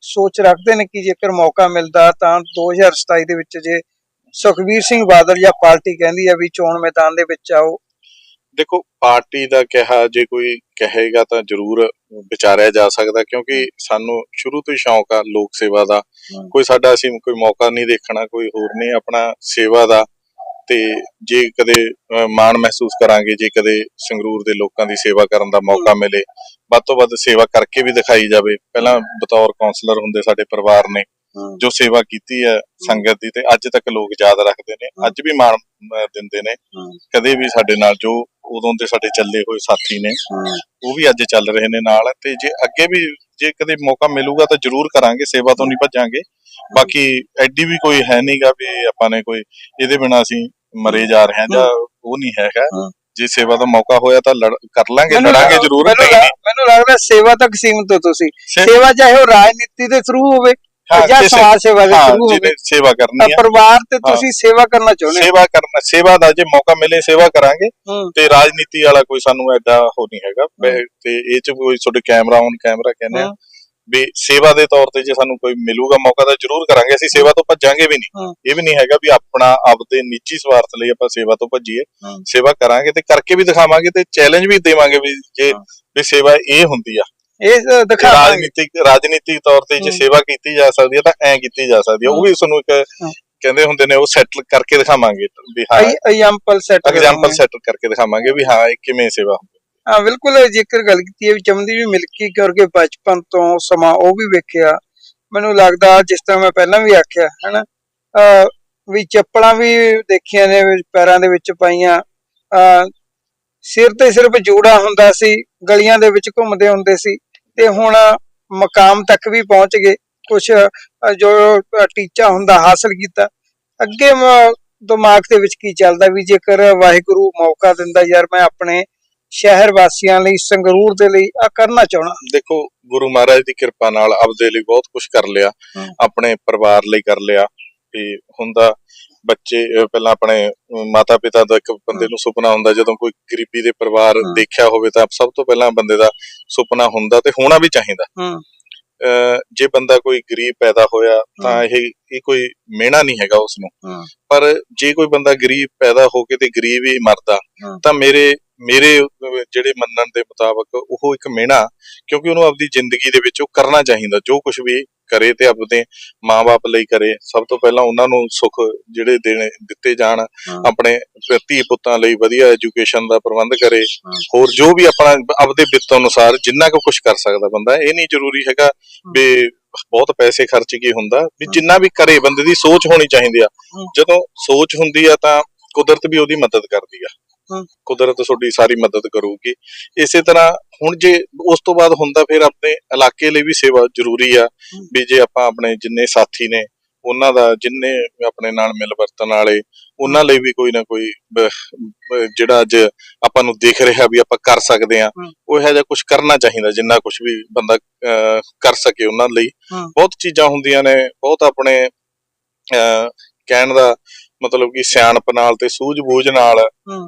ਸੋਚ ਰੱਖਦੇ ਨੇ ਕਿ ਜੇਕਰ ਮੌਕਾ ਮਿਲਦਾ ਤਾਂ 2027 ਦੇ ਵਿੱਚ ਜੇ ਸੁਖਬੀਰ ਸਿੰਘ ਬਾਦਲ ਜਾਂ ਪਾਰਟੀ ਕਹਿੰਦੀ ਆ ਵੀ ਚੋਣ ਮੈਦਾਨ ਦੇ ਵਿੱਚ ਆਓ। ਦੇਖੋ ਪਾਰਟੀ ਦਾ ਕਿਹਾ ਜੇ ਕੋਈ ਕਹੇਗਾ ਤਾਂ ਜ਼ਰੂਰ ਵਿਚਾਰਿਆ ਜਾ ਸਕਦਾ ਕਿਉਂਕਿ ਸਾਨੂੰ ਸ਼ੁਰੂ ਤੋਂ ਹੀ ਸ਼ੌਂਕ ਆ ਲੋਕ ਸੇਵਾ ਦਾ। ਕੋਈ ਸਾਡਾ ਅਸੀਂ ਕੋਈ ਮੌਕਾ ਨਹੀਂ ਦੇਖਣਾ ਕੋਈ ਹੋਰ ਨਹੀਂ ਆਪਣਾ ਸੇਵਾ ਦਾ। ਤੇ ਜੇ ਕਦੇ ਮਾਣ ਮਹਿਸੂਸ ਕਰਾਂਗੇ ਜੇ ਕਦੇ ਸੰਗਰੂਰ ਦੇ ਲੋਕਾਂ ਦੀ ਸੇਵਾ ਕਰਨ ਦਾ ਮੌਕਾ ਮਿਲੇ ਵੱਧ ਤੋਂ ਵੱਧ ਸੇਵਾ ਕਰਕੇ ਵੀ ਦਿਖਾਈ ਜਾਵੇ। ਪਹਿਲਾਂ ਬਤੌਰ ਕਾਉਂਸਲਰ ਹੁੰਦੇ ਸਾਡੇ ਪਰਿਵਾਰ ਨੇ। ਜੋ ਸੇਵਾ ਕੀਤੀ ਹੈ ਸੰਗਤ ਦੀ ਤੇ ਅੱਜ ਤੱਕ ਲੋਕ ਯਾਦ ਰੱਖਦੇ ਨੇ। ਅੱਜ ਵੀ ਮਾਣ ਦਿੰਦੇ ਨੇ। ਕਦੇ ਵੀ ਸਾਡੇ ਨਾਲ ਜੋ ਉਦੋਂ ਦੇ ਸਾਡੇ ਚੱਲੇ ਹੋਏ ਸਾਥੀ ਨੇ ਉਹ ਵੀ ਅੱਜ ਚੱਲ ਰਹੇ ਨੇ ਨਾਲ। ਤੇ ਜੇ ਅੱਗੇ ਵੀ ਜੇ ਕਦੇ ਮੌਕਾ ਮਿਲੂਗਾ ਤਾਂ ਜ਼ਰੂਰ ਕਰਾਂਗੇ ਸੇਵਾ ਤੋਂ ਨਹੀਂ ਭੱਜਾਂਗੇ। ਬਾਕੀ ਐਡੀ ਵੀ ਕੋਈ ਹੈ ਨਹੀਂਗਾ ਵੀ ਆਪਾਂ ਨੇ ਕੋਈ ਇਹਦੇ ਬਿਨਾ ਅਸੀਂ ਮਰੇ ਜਾ ਰਹੇ ਹਾਂ ਜਾਂ ਉਹ ਨਹੀਂ ਹੈਗਾ। ਜੇ ਸੇਵਾ ਦਾ ਮੌਕਾ ਹੋਇਆ ਤਾਂ ਲੜ- ਕਰ ਲਾਂਗੇ ਲੜਾਂਗੇ ਜ਼ਰੂਰ। ਮੈਨੂੰ ਲੱਗਦਾ ਸੇਵਾ ਤੱਕ ਸੀਮਤ ਹੋ ਤੁਸੀਂ। ਸੇਵਾ ਚਾਹੇ ਉਹ ਰਾਜਨੀਤੀ ਦੇ ਥਰੂ ਹੋਵੇ ਜਾਂ ਜੇ ਸੇ- ਸਮਾਜ ਸੇਵਾ ਦੇ ਹਾਂ ਥਰੂ ਹੋਵੇ ਜਿਹਨੇ ਸੇਵਾ ਕਰਨੀ ਹੈ ਪਰਿਵਾਰ ਤੇ ਹਾਂ। ਤੁਸੀਂ ਸੇਵਾ ਕਰਨਾ ਚਾਹੁੰਦੇ ਹੋ ਸੇਵਾ ਕਰਨਾ ਸੇਵਾ ਦਾ ਜੇ ਮੌਕਾ ਮਿਲੇ ਸੇਵਾ ਕਰਾਂਗੇ ਹਮ। ਤੇ ਰਾਜਨੀਤੀ ਵਾਲਾ ਕੋਈ ਸਾਨੂੰ ਐਡਾ ਹੋ ਨਹੀਂ ਹੈਗਾ ਵੈ- ਤੇ ਇਹ ਚ ਕੋਈ ਤੁਹਾਡੇ ਕੈਮਰਾ ਔਨ ਕੈਮਰਾ ਕਹਿੰਦੇ ਆ। ਵੀ ਸੇਵਾ ਦੇ ਤੌਰ ਤੇ ਜੇ ਸਾਨੂੰ ਕੋਈ ਮਿਲੂਗਾ ਮੌਕਾ ਤਾਂ ਜ਼ਰੂਰ ਕਰਾਂਗੇ ਅਸੀਂ ਸੇਵਾ ਤੋਂ ਭੱਜਾਂਗੇ ਵੀ ਨਹੀਂ। ਇਹ ਵੀ ਨਹੀਂ ਹੈਗਾ ਵੀ ਆਪਣਾ ਆਪਦੇ ਨਿੱਜੀ ਸਵਾਰਥ ਲਈ ਆਪਾਂ ਸੇਵਾ ਤੋਂ ਭੱਜੀਏ। ਸੇਵਾ ਕਰਾਂਗੇ ਤੇ ਕਰਕੇ ਵੀ ਦਿਖਾਵਾਂਗੇ ਤੇ ਚੈਲੰਜ ਵੀ ਦੇਵਾਂਗੇ ਵੀ ਜੇ ਹਮ। ਵੀ ਸੇਵਾ ਇਹ ਹੁੰਦੀ ਆ ਇਹ ਅ, ਦਿਖਾ ਰਾਜਨੀਤਿਕ ਰਾਜਨੀਤਿਕ ਤੌਰ ਤੇ ਜੇ। ਸੇਵਾ ਕੀਤੀ ਜਾ ਸਕਦੀ ਹੈ ਤਾਂ ਐਂ ਕੀਤੀ ਜਾ ਸਕਦੀ ਹੈ। ਉਹ ਵੀ ਤੁਹਾਨੂੰ ਇੱਕ। ਕਹਿੰਦੇ ਹੁੰਦੇ ਨੇ ਉਹ ਸੈਟਲ ਕਰਕੇ ਦਿਖਾਵਾਂਗੇ। ਵੀ ਹਾਂ ਐਗਜ਼ਾਮਪਲ ਸੈੱਟ ਐਗਜ਼ਾਮਪਲ ਸੈਟਲ ਕਰਕੇ ਦਿਖਾਵਾਂਗੇ ਵੀ ਹਾਂ ਇਹ ਕਿਵੇਂ ਸੇਵਾ ਹੁੰਦੀ ਹਾਂ। ਬਿਲਕੁਲ ਜੇਕਰ ਗੱਲ ਕੀਤੀ ਹੈ ਵੀ ਚਮਦੀ ਵੀ ਮਿਲਕੀ ਕਰਕੇ ਬਚਪਨ ਤੋਂ ਸਮਾਂ ਉਹ ਵੀ ਵੇਖਿਆ। ਮੈਨੂੰ ਲੱਗਦਾ ਜਿਸ ਤਰ੍ਹਾਂ ਮੈਂ ਪਹਿਲਾਂ ਵੀ ਆਖਿਆ ਹਨਾ? ਵੀ ਚੱਪਲਾਂ ਵੀ ਦੇਖੀਆਂ ਨੇ ਪੈਰਾਂ ਦੇ ਵਿੱਚ ਪਾਈਆਂ। ਸਿਰ ਤੇ ਸਿਰਫ ਜੂੜਾ ਹੁੰਦਾ ਸੀ ਗਲੀਆਂ ਦੇ ਵਿੱਚ ਘੁੰਮਦੇ ਹੁੰਦੇ ਸੀ ਤੇ ਹੁਣ ਮਕਾਮ ਤੱਕ ਵੀ ਪਹੁੰਚ ਗਏ। ਕੁਝ ਜੋ ਟੀਚਾ ਹੁੰਦਾ ਹਾਸਲ ਕੀਤਾ। ਅੱਗੇ ਦਿਮਾਗ ਦੇ ਵਿੱਚ ਕੀ ਚੱਲਦਾ ਵੀ ਜੇਕਰ ਵਾਹਿਗੁਰੂ ਮੌਕਾ ਦਿੰਦਾ ਯਾਰ ਮੈਂ ਆਪਣੇ ਸ਼ਹਿਰ ਵਾਸੀਆਂ ਲਈ ਸੰਗਰੂਰ ਦੇ ਲਈ ਆ ਕਰਨਾ ਚਾਹਣਾ ਦੇਖੋ ਗੁਰੂ ਮਹਾਰਾਜ ਦੀ ਕਿਰਪਾ ਨਾਲ ਆਪਦੇ ਲਈ ਬਹੁਤ ਕੁਝ ਕਰ ਲਿਆ। ਆਪਣੇ ਪਰਿਵਾਰ ਲਈ ਕਰ ਲਿਆ ਵੀ ਹੁੰਦਾ ਬੱਚੇ ਪਹਿਲਾਂ ਆਪਣੇ ਮਾਤਾ ਪਿਤਾ ਦਾ ਇੱਕ ਬੰਦੇ ਨੂੰ ਸੁਪਨਾ ਹੁੰਦਾ ਜਦੋਂ ਕੋਈ ਗਰੀਬੀ ਦੇ ਪਰਿਵਾਰ। ਦੇਖਿਆ ਹੋਵੇ ਤਾਂ ਸਭ ਤੋਂ ਪਹਿਲਾਂ ਬੰਦੇ ਦਾ ਸੁਪਨਾ ਹੁੰਦਾ ਤੇ ਹੋਣਾ ਵੀ ਚਾਹੀਦਾ। ਜੇ ਬੰਦਾ ਕੋਈ ਗਰੀਬ ਪੈਦਾ ਹੋਇਆ ਤਾਂ ਇਹ ਇਹ ਕੋਈ ਮਿਹਣਾ ਨਹੀਂ ਹੈਗਾ ਉਸ ਨੂੰ ਪਰ ਜੇ ਕੋਈ ਬੰਦਾ ਗਰੀਬ ਪੈਦਾ ਹੋ ਕੇ ਤੇ ਗਰੀਬ ਹੀ ਮਰਦਾ। ਤਾਂ ਮੇਰੇ ਮੇਰੇ ਜਿਹੜੇ ਮੰਨਣ ਦੇ ਮੁਤਾਬਕ ਉਹ ਇੱਕ ਮਿਹਣਾ ਕਿਉਂਕਿ ਉਹਨੂੰ ਆਪਦੀ ਜ਼ਿੰਦਗੀ ਦੇ ਵਿੱਚ ਉਹ ਕਰਨਾ ਚਾਹੀਦਾ ਜੋ ਕੁਝ ਵੀ ਕਰੇ ਤੇ ਆਪਣੇ ਮਾਪੇ ਲਈ ਕਰੇ ਸਭ ਤੋਂ ਪਹਿਲਾਂ ਉਹਨਾਂ ਨੂੰ ਸੁੱਖ ਜਿਹੜੇ ਦੇਣੇ ਦਿੱਤੇ ਜਾਣ। ਆਪਣੇ ਧੀ ਪੁੱਤਾਂ ਲਈ ਵਧੀਆ ਐਜੂਕੇਸ਼ਨ ਦਾ ਪ੍ਰਬੰਧ ਕਰੇ। ਹੋਰ ਜੋ ਵੀ ਆਪਣਾ ਆਪਦੇ ਵਿੱਤ ਅਨੁਸਾਰ ਜਿੰਨਾ ਕੁ ਕੁਝ ਕਰ ਸਕਦਾ ਬੰਦਾ ਇਹ ਨਹੀਂ ਜ਼ਰੂਰੀ ਹੈਗਾ ਵੀ ਬਹੁਤ ਪੈਸੇ ਖਰਚ ਕੇ ਹੁੰਦਾ ਵੀ। ਜਿੰਨਾ ਵੀ ਕਰੇ ਬੰਦੇ ਦੀ ਸੋਚ ਹੋਣੀ ਚਾਹੀਦੀ ਆ। ਜਦੋਂ ਸੋਚ ਹੁੰਦੀ ਆ ਤਾਂ ਕੁਦਰਤ ਵੀ ਉਹਦੀ ਮਦਦ ਕਰਦੀ ਆ। ਕੁਦਰਤ ਤੁਹਾਡੀ ਸਾਰੀ ਮਦਦ ਕਰੂਗੀ ਇਸੇ ਤਰ੍ਹਾਂ ਹੁਣ ਜੇ ਉਸ ਤੋਂ ਬਾਅਦ ਹੁੰਦਾ ਫਿਰ ਆਪਣੇ ਇਲਾਕੇ ਲਈ ਵੀ ਸੇਵਾ ਜ਼ਰੂਰੀ ਆ ਵੀ ਜੇ ਆਪਾਂ ਆਪਣੇ ਜਿੰਨੇ ਸਾਥੀ ਨੇ ਉਹਨਾਂ ਦਾ ਜਿੰਨੇ ਆਪਣੇ ਨਾਲ ਮਿਲ ਵਰਤਨ ਵਾਲੇ ਉਹਨਾਂ ਲਈ ਵੀ ਕੋਈ ਨਾ ਕੋਈ ਜਿਹੜਾ ਅੱਜ ਆਪਾਂ ਨੂੰ ਦੇਖ ਰਿਹਾ ਵੀ ਆਪਾਂ ਕਰ ਸਕਦੇ ਆ। ਉਹ ਇਹੋ ਜਿਹਾ ਕੁਝ ਕਰਨਾ ਚਾਹੀਦਾ ਜਿੰਨਾ ਕੁਝ ਵੀ ਬੰਦਾ ਕਰ ਸਕੇ ਉਹਨਾਂ ਲਈ। ਬਹੁਤ ਚੀਜ਼ਾਂ ਹੁੰਦੀਆਂ ਨੇ ਬਹੁਤ ਆਪਣੇ ਕਹਿਣ ਦਾ ਮਤਲਬ ਕਿ ਸਿਆਣਪ ਨਾਲ ਤੇ ਸੂਝ-ਬੂਝ ਨਾਲ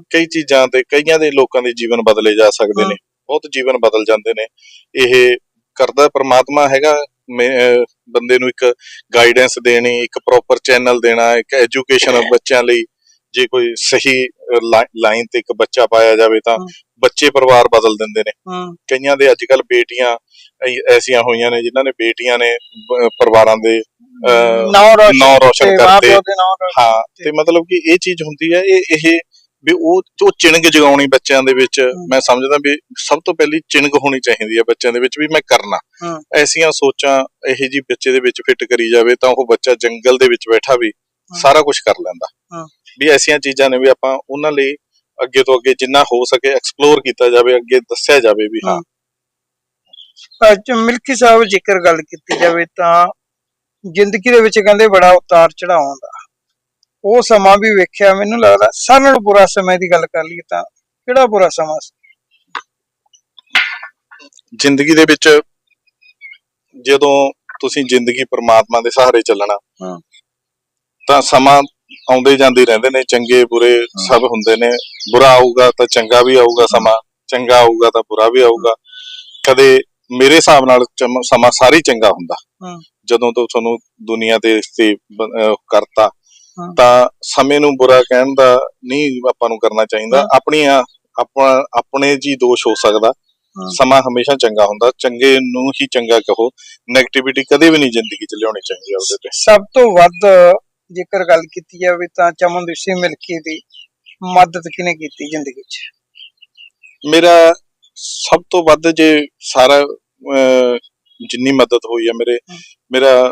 ਕਈ ਚੀਜ਼ਾਂ ਤੇ ਕਈਆਂ ਦੇ ਲੋਕਾਂ ਦੇ ਜੀਵਨ ਬਦਲੇ ਜਾ ਸਕਦੇ। ਨੇ। ਬਹੁਤ ਜੀਵਨ ਬਦਲ ਜਾਂਦੇ ਨੇ। ਇਹ ਕਰਦਾ ਪ੍ਰਮਾਤਮਾ ਹੈਗਾ ਬੰਦੇ ਨੂੰ ਇੱਕ ਗਾਈਡੈਂਸ ਦੇਣੀ ਇੱਕ ਪ੍ਰੋਪਰ ਚੈਨਲ ਦੇਣਾ ਇੱਕ ਐਜੂਕੇਸ਼ਨ ਬੱਚਿਆਂ ਲਈ ਜੇ ਕੋਈ ਸਹੀ ਲਾਈਨ ਤੇ ਇੱਕ ਬੱਚਾ ਪਾਇਆ ਜਾਵੇ ਤਾਂ। ਬੱਚੇ ਪਰਿਵਾਰ ਬਦਲ ਦਿੰਦੇ ਨੇ ਕਈਆਂ ਦੇ ਅੱਜ ਕੱਲ ਬੇਟੀਆਂ ਐਸੀਆਂ ਹੋਈਆਂ ਨੇ ਜਿਨ੍ਹਾਂ ਨੇ ਬੇਟੀਆਂ ਨੇ ਪਰਿਵਾਰਾਂ ਦੇ ਨੌ ਰੋਸ਼ਨ ਕਰਦੇ ਹਾਂ ਤੇ ਮਤਲਬ ਕਿ ਇਹ ਚੀਜ਼ ਹੁੰਦੀ ਹੈ ਇਹ ਇਹ ਵੀ ਉਹ ਉਹ ਚਿੰਗ ਜਗਾਉਣੀ ਬੱਚਿਆਂ ਦੇ ਵਿੱਚ ਮੈਂ ਸਮਝਦਾ ਵੀ ਸਭ ਤੋਂ ਪਹਿਲੀ ਚਿੰਗ ਹੋਣੀ ਚਾਹੀਦੀ ਹੈ ਬੱਚਿਆਂ ਦੇ ਵਿੱਚ ਵੀ ਮੈਂ ਕਰਨਾ। ਐਸੀਆਂ ਸੋਚਾਂ ਇਹ ਜੀ ਬੱਚੇ ਦੇ ਵਿੱਚ ਫਿੱਟ ਕਰੀ ਜਾਵੇ ਤਾਂ ਉਹ ਬੱਚਾ ਜੰਗਲ ਦੇ ਵਿੱਚ ਬੈਠਾ ਵੀ। ਸਾਰਾ ਕੁਝ ਕਰ ਲੈਂਦਾ। ਵੀ ਐਸੀਆਂ ਚੀਜ਼ਾਂ ਨੇ ਵੀ ਆਪਾਂ ਉਹਨਾਂ ਲਈ ਅੱਗੇ ਤੋਂ ਅੱਗੇ ਜਿੰਨਾ ਹੋ ਸਕੇ ਐਕਸਪਲੋਰ ਕੀਤਾ ਜਾਵੇ ਅੱਗੇ ਦੱਸਿਆ ਜਾਵੇ ਵੀ ਹਾਂ। ਅੱਜ ਮਿਲਕੀ ਸਾਹਿਬ ਜੇਕਰ ਗੱਲ ਕੀਤੀ ਜਾਵੇ ਤਾਂ ਜ਼ਿੰਦਗੀ ਦੇ ਵਿੱਚ ਕਹਿੰਦੇ ਬੜਾ ਉਤਾਰ ਚੜਾਅ ਆਉਂਦਾ। ਉਹ ਸਮਾਂ ਵੀ ਵੇਖਿਆ ਮੈਨੂੰ ਲੱਗਦਾ ਸਾਰਿਆਂ ਨਾਲੋਂ ਬੁਰਾ ਸਮੇਂ ਦੀ ਗੱਲ ਕਰ ਲਈਏ ਤਾਂ ਕਿਹੜਾ ਬੁਰਾ ਸਮਾਂ ਸੀ? ਜ਼ਿੰਦਗੀ ਦੇ ਵਿੱਚ ਜਦੋਂ ਤੁਸੀਂ ਜ਼ਿੰਦਗੀ ਪ੍ਰਮਾਤਮਾ ਦੇ ਸਹਾਰੇ ਚੱਲਣਾ ਹਾਂ। ਤਾਂ ਸਮਾਂ ਆਉਂਦੇ ਜਾਂਦੇ ਰਹਿੰਦੇ ਨੇ ਚੰਗੇ ਬੁਰੇ ਸਭ ਹੁੰਦੇ ਨੇ। ਬੁਰਾ ਆਊਗਾ ਤਾਂ ਚੰਗਾ ਵੀ ਆਊਗਾ ਸਮਾਂ ਚੰਗਾ ਆਊਗਾ ਤਾਂ ਬੁਰਾ ਵੀ ਆਊਗਾ। ਕਦੇ ਮੇਰੇ ਹਿਸਾਬ ਨਾਲ ਸਮਾਂ ਸਾਰੀ ਚੰਗਾ ਹੁੰਦਾ। ਜਦੋਂ ਤੋਂ ਤੁਹਾਨੂੰ ਦੁਨੀਆ ਦੇ ਤੇ ਅਹ ਕਰਤਾ। ਤਾਂ ਸਮੇਂ ਨੂੰ ਬੁਰਾ ਕਹਿਣ ਦਾ ਨਹੀਂ ਆਪਾਂ ਨੂੰ ਕਰਨਾ ਚਾਹੀਦਾ। ਹਾਂ। ਆਪਣੀਆਂ ਆਪਣਾ ਆਪਣੇ ਜੀ ਦੋਸ਼ ਹੋ ਸਕਦਾ। ਸਮਾਂ ਹਮੇਸ਼ਾ ਚੰਗਾ ਹੁੰਦਾ। ਚੰਗੇ ਨੂੰ ਹੀ ਚੰਗਾ ਕਹੋ। 네ਗੇਟਿਵਿਟੀ ਕਦੇ ਵੀ ਨਹੀਂ ਜ਼ਿੰਦਗੀ 'ਚ ਲਿਆਉਣੀ ਚਾਹੀਦੀ ਉਹਦੇ ਤੇ। ਸਭ ਤੋਂ ਵੱਧ ਜੇਕਰ ਗੱਲ ਕੀਤੀ ਜਾਵੇ ਤਾਂ ਚਮਨਦੀਪ ਸਿੰਘ ਮਿਲਕੀ ਦੀ ਮਦਦ ਕਿਹਨੇ ਕੀਤੀ ਜ਼ਿੰਦਗੀ 'ਚ ਮੇਰਾ ਸਭ ਤੋਂ ਵੱਧ ਜੇ ਸਾਰਾ ਜਿੰਨੀ ਮਦਦ ਹੋਈ ਹੈ ਮੇਰੇ। ਮੇਰਾ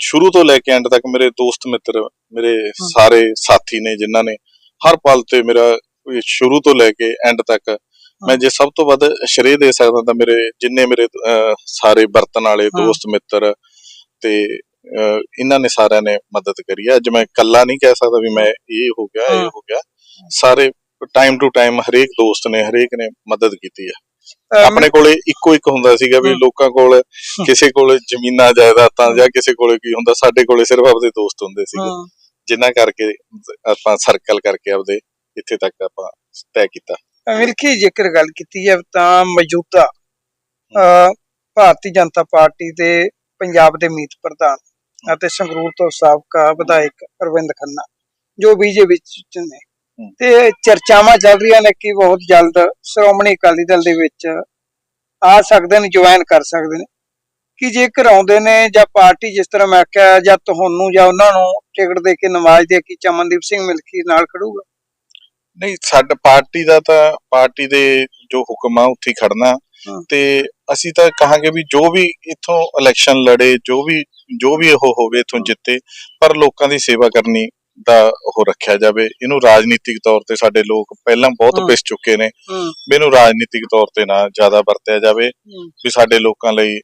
ਸ਼ੁਰੂ ਤੋਂ ਲੈ ਕੇ ਐਂਡ ਤੱਕ ਮੇਰੇ ਦੋਸਤ ਮਿੱਤਰ ਮੇਰੇ ਸਾਰੇ ਸਾਥੀ ਨੇ ਜਿਨ੍ਹਾਂ ਨੇ ਹਰ ਪਲ ਤੇ ਮੇਰਾ ਸ਼ੁਰੂ ਤੋਂ ਲੈ ਕੇ ਐਂਡ ਤੱਕ ਮੈਂ ਜੇ ਸਭ ਤੋਂ ਵੱਧ ਸ਼ਰੇਅ ਦੇ ਸਕਦਾ ਤਾਂ ਮੇਰੇ ਜਿੰਨੇ ਮੇਰੇ ਸਾਰੇ ਵਰਤਨ ਵਾਲੇ। ਦੋਸਤ ਮਿੱਤਰ ਤੇ ਇਹਨਾਂ ਨੇ ਸਾਰਿਆਂ ਨੇ ਮਦਦ ਕਰੀ ਹੈ। ਅੱਜ ਮੈਂ ਇਕੱਲਾ ਨਹੀਂ ਕਹਿ ਸਕਦਾ ਵੀ ਮੈਂ ਇਹ ਹੋ ਗਿਆ ਇਹ ਹਾਂ। ਹੋ ਗਿਆ। ਸਾਰੇ ਟਾਈਮ ਟੂ ਟਾਈਮ ਹਰੇਕ ਦੋਸਤ ਨੇ ਹਰੇਕ ਨੇ ਮਦਦ ਕੀਤੀ ਹੈ। ਆਪਣੇ ਕੋਲੇ ਇੱਕੋ ਇੱਕ ਹੁੰਦਾ ਸੀਗਾ ਵੀ। ਲੋਕਾਂ ਕੋਲ ਕਿਸੇ ਕੋਲ ਜ਼ਮੀਨਾਂ ਜਾਇਦਾਦਾਂ ਜਾਂ ਕਿਸੇ ਕੋਲੇ ਕੀ ਹੁੰਦਾ ਸਾਡੇ ਕੋਲੇ ਸਿਰਫ ਆਪਦੇ ਦੋਸਤ ਹੁੰਦੇ ਸੀਗੇ। ਹਾਂ, ਜਿਨ੍ਹਾਂ ਕਰਕੇ ਆਪਾਂ ਸਰਕਲ ਕਰਕੇ ਆਪਦੇ ਇੱਥੇ ਤੱਕ ਆਪਾਂ ਤੈਅ ਕੀਤਾ। ਮਿਲਕੀ ਜੇਕਰ ਗੱਲ ਕੀਤੀ ਜਾਵੇ ਤਾਂ ਮੌਜੂਦਾ ਭਾਰਤੀ ਜਨਤਾ ਪਾਰਟੀ ਦੇ ਪੰਜਾਬ ਦੇ ਮੀਤ ਪ੍ਰਧਾਨ ਅਤੇ ਸੰਗਰੂਰ ਤੋਂ ਸਾਬਕਾ ਵਿਧਾਇਕ ਅਰਵਿੰਦ ਖੰਨਾ ਜੋ ਬੀਜੇਪੀ ਚ ਨੇ। ਤੇ ਚਰਚਾਵਾਂ ਚੱਲ ਰਹੀਆਂ ਨੇ ਕਿ ਬਹੁਤ ਜਲਦ ਸ਼੍ਰੋਮਣੀ ਅਕਾਲੀ ਦਲ ਦੇ ਵਿੱਚ ਆ ਸਕਦੇ ਨੇ ਜੁਆਇਨ ਕਰ ਸਕਦੇ ਨੇ ਕਿ ਜੇਕਰ ਆਉਂਦੇ ਨੇ ਜਾਂ ਪਾਰਟੀ ਜਿਸ ਤਰ੍ਹਾਂ ਮੈਂ ਕਿਹਾ ਜਾਂ ਤੁਹਾਨੂੰ ਜਾਂ ਉਹਨਾਂ ਨੂੰ ਟਿਕਟ ਦੇ ਕੇ ਨਵਾਜ਼ਦੇ ਕਿ ਚਮਨਦੀਪ ਸਿੰਘ ਮਿਲਕੀ ਨਾਲ ਖੜੂਗਾ ਨਹੀਂ ਸਾਡਾ ਪਾਰਟੀ ਦਾ ਤਾਂ ਪਾਰਟੀ ਦੇ ਜੋ ਹੁਕਮ ਆ ਉੱਥੇ ਖੜਨਾ। ਤੇ ਅਸੀਂ ਤਾਂ ਕਹਾਂਗੇ ਵੀ ਜੋ ਵੀ ਇੱਥੋਂ ਇਲੈਕਸ਼ਨ ਲੜੇ ਜੋ ਵੀ ਜੋ ਵੀ ਉਹ ਹੋਵੇ ਇੱਥੋਂ ਜਿੱਤੇ ਪਰ ਲੋਕਾਂ ਦੀ ਸੇਵਾ ਕਰਨੀ ਦਾ ਉਹ ਰੱਖਿਆ ਜਾਵੇ। ਇਹਨੂੰ ਰਾਜਨੀਤਿਕ ਤੌਰ ਤੇ ਸਾਡੇ ਲੋਕ ਪਹਿਲਾਂ ਬਹੁਤ। ਪਿਸ ਚੁੱਕੇ ਨੇ। ਇਹਨੂੰ ਰਾਜਨੀਤਿਕ ਤੌਰ ਤੇ ਨਾ ਜ਼ਿਆਦਾ ਵਰਤਿਆ ਜਾਵੇ। ਵੀ ਸਾਡੇ ਲੋਕਾਂ ਲਈ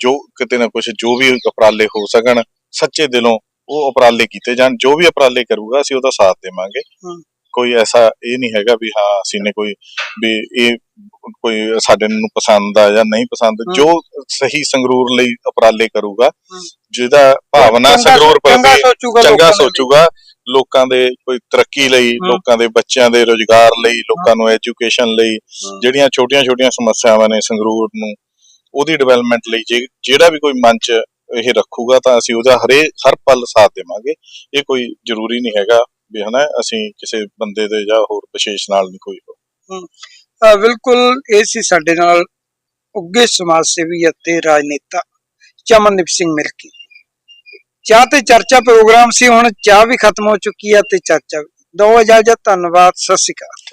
ਜੋ ਕਿਤੇ ਨਾ ਕੁਝ ਜੋ ਵੀ ਉਪਰਾਲੇ ਹੋ ਸਕਣ ਸੱਚੇ ਦਿਲੋਂ ਉਹ ਉਪਰਾਲੇ ਕੀਤੇ ਜਾਣ। ਜੋ ਵੀ ਉਪਰਾਲੇ ਕਰੂਗਾ ਅਸੀਂ ਉਹਦਾ ਸਾਥ ਦੇਵਾਂਗੇ। ਕੋਈ ਐਸਾ ਇਹ ਨਹੀਂ ਹੈਗਾ ਵੀ ਹਾਂ ਅਸੀਂ ਨੇ ਕੋਈ ਵੀ ਇਹ ਕੋਈ ਸਾਡੇ ਨੂੰ ਪਸੰਦ ਆ ਜਾਂ ਨਹੀਂ ਪਸੰਦ। ਜੋ ਸਹੀ ਸੰਗਰੂਰ ਲਈ ਉਪਰਾਲੇ ਕਰੂਗਾ। ਜਿਹਦਾ ਭਾਵਨਾ ਸੰਗਰੂਰ ਪ੍ਰਤੀ ਚੰਗਾ। ਸੋਚੂਗਾ ਲੋਕਾਂ ਦੇ ਕੋਈ ਤਰੱਕੀ ਲਈ। ਲੋਕਾਂ ਦੇ ਬੱਚਿਆਂ ਦੇ ਰੋਜ਼ਗਾਰ ਲਈ ਲੋਕਾਂ ਨੂੰ ਐਜੂਕੇਸ਼ਨ ਲਈ। ਜਿਹੜੀਆਂ ਛੋਟੀਆਂ-ਛੋਟੀਆਂ ਸਮੱਸਿਆਵਾਂ ਨੇ ਸੰਗਰੂਰ ਨੂੰ ਉਹਦੀ ਡਿਵੈਲਪਮੈਂਟ ਲਈ ਜਿਹੜਾ ਵੀ ਕੋਈ ਮੰਚ ਇਹ ਰੱਖੂਗਾ ਤਾਂ ਅਸੀਂ ਉਹਦਾ ਹਰੇ ਹਰ ਪਲ ਸਾਥ ਦੇਵਾਂਗੇ ਇਹ ਕੋਈ ਜ਼ਰੂਰੀ ਨਹੀਂ ਹੈਗਾ ਵੀ ਹਨਾ, ਅਸੀਂ ਕਿਸੇ ਬੰਦੇ ਦੇ ਜਾਂ ਹੋਰ ਵਿਸ਼ੇਸ਼ ਨਾਲ ਨਹੀਂ ਕੋਈ ਬਿਲਕੁਲ ਇਹ ਸੀ ਸਾਡੇ ਨਾਲ ਉੱਗੇ ਸਮਾਜ ਸੇਵੀ ਅਤੇ ਰਾਜਨੇਤਾ ਚਮਨਦੀਪ ਸਿੰਘ ਮਿਲਕੀ ਚਾਹ ਤੇ ਚਰਚਾ ਪ੍ਰੋਗਰਾਮ ਸੀ, ਹੁਣ ਚਾਹ ਵੀ ਖਤਮ ਹੋ ਚੁੱਕੀ ਹੈ ਤੇ ਚਰਚਾ ਵੀ। ਦੋ ਇਜਾਜ਼ਤ ਧੰਨਵਾਦ, ਸਤਿ ਸ਼੍ਰੀ ਅਕਾਲ।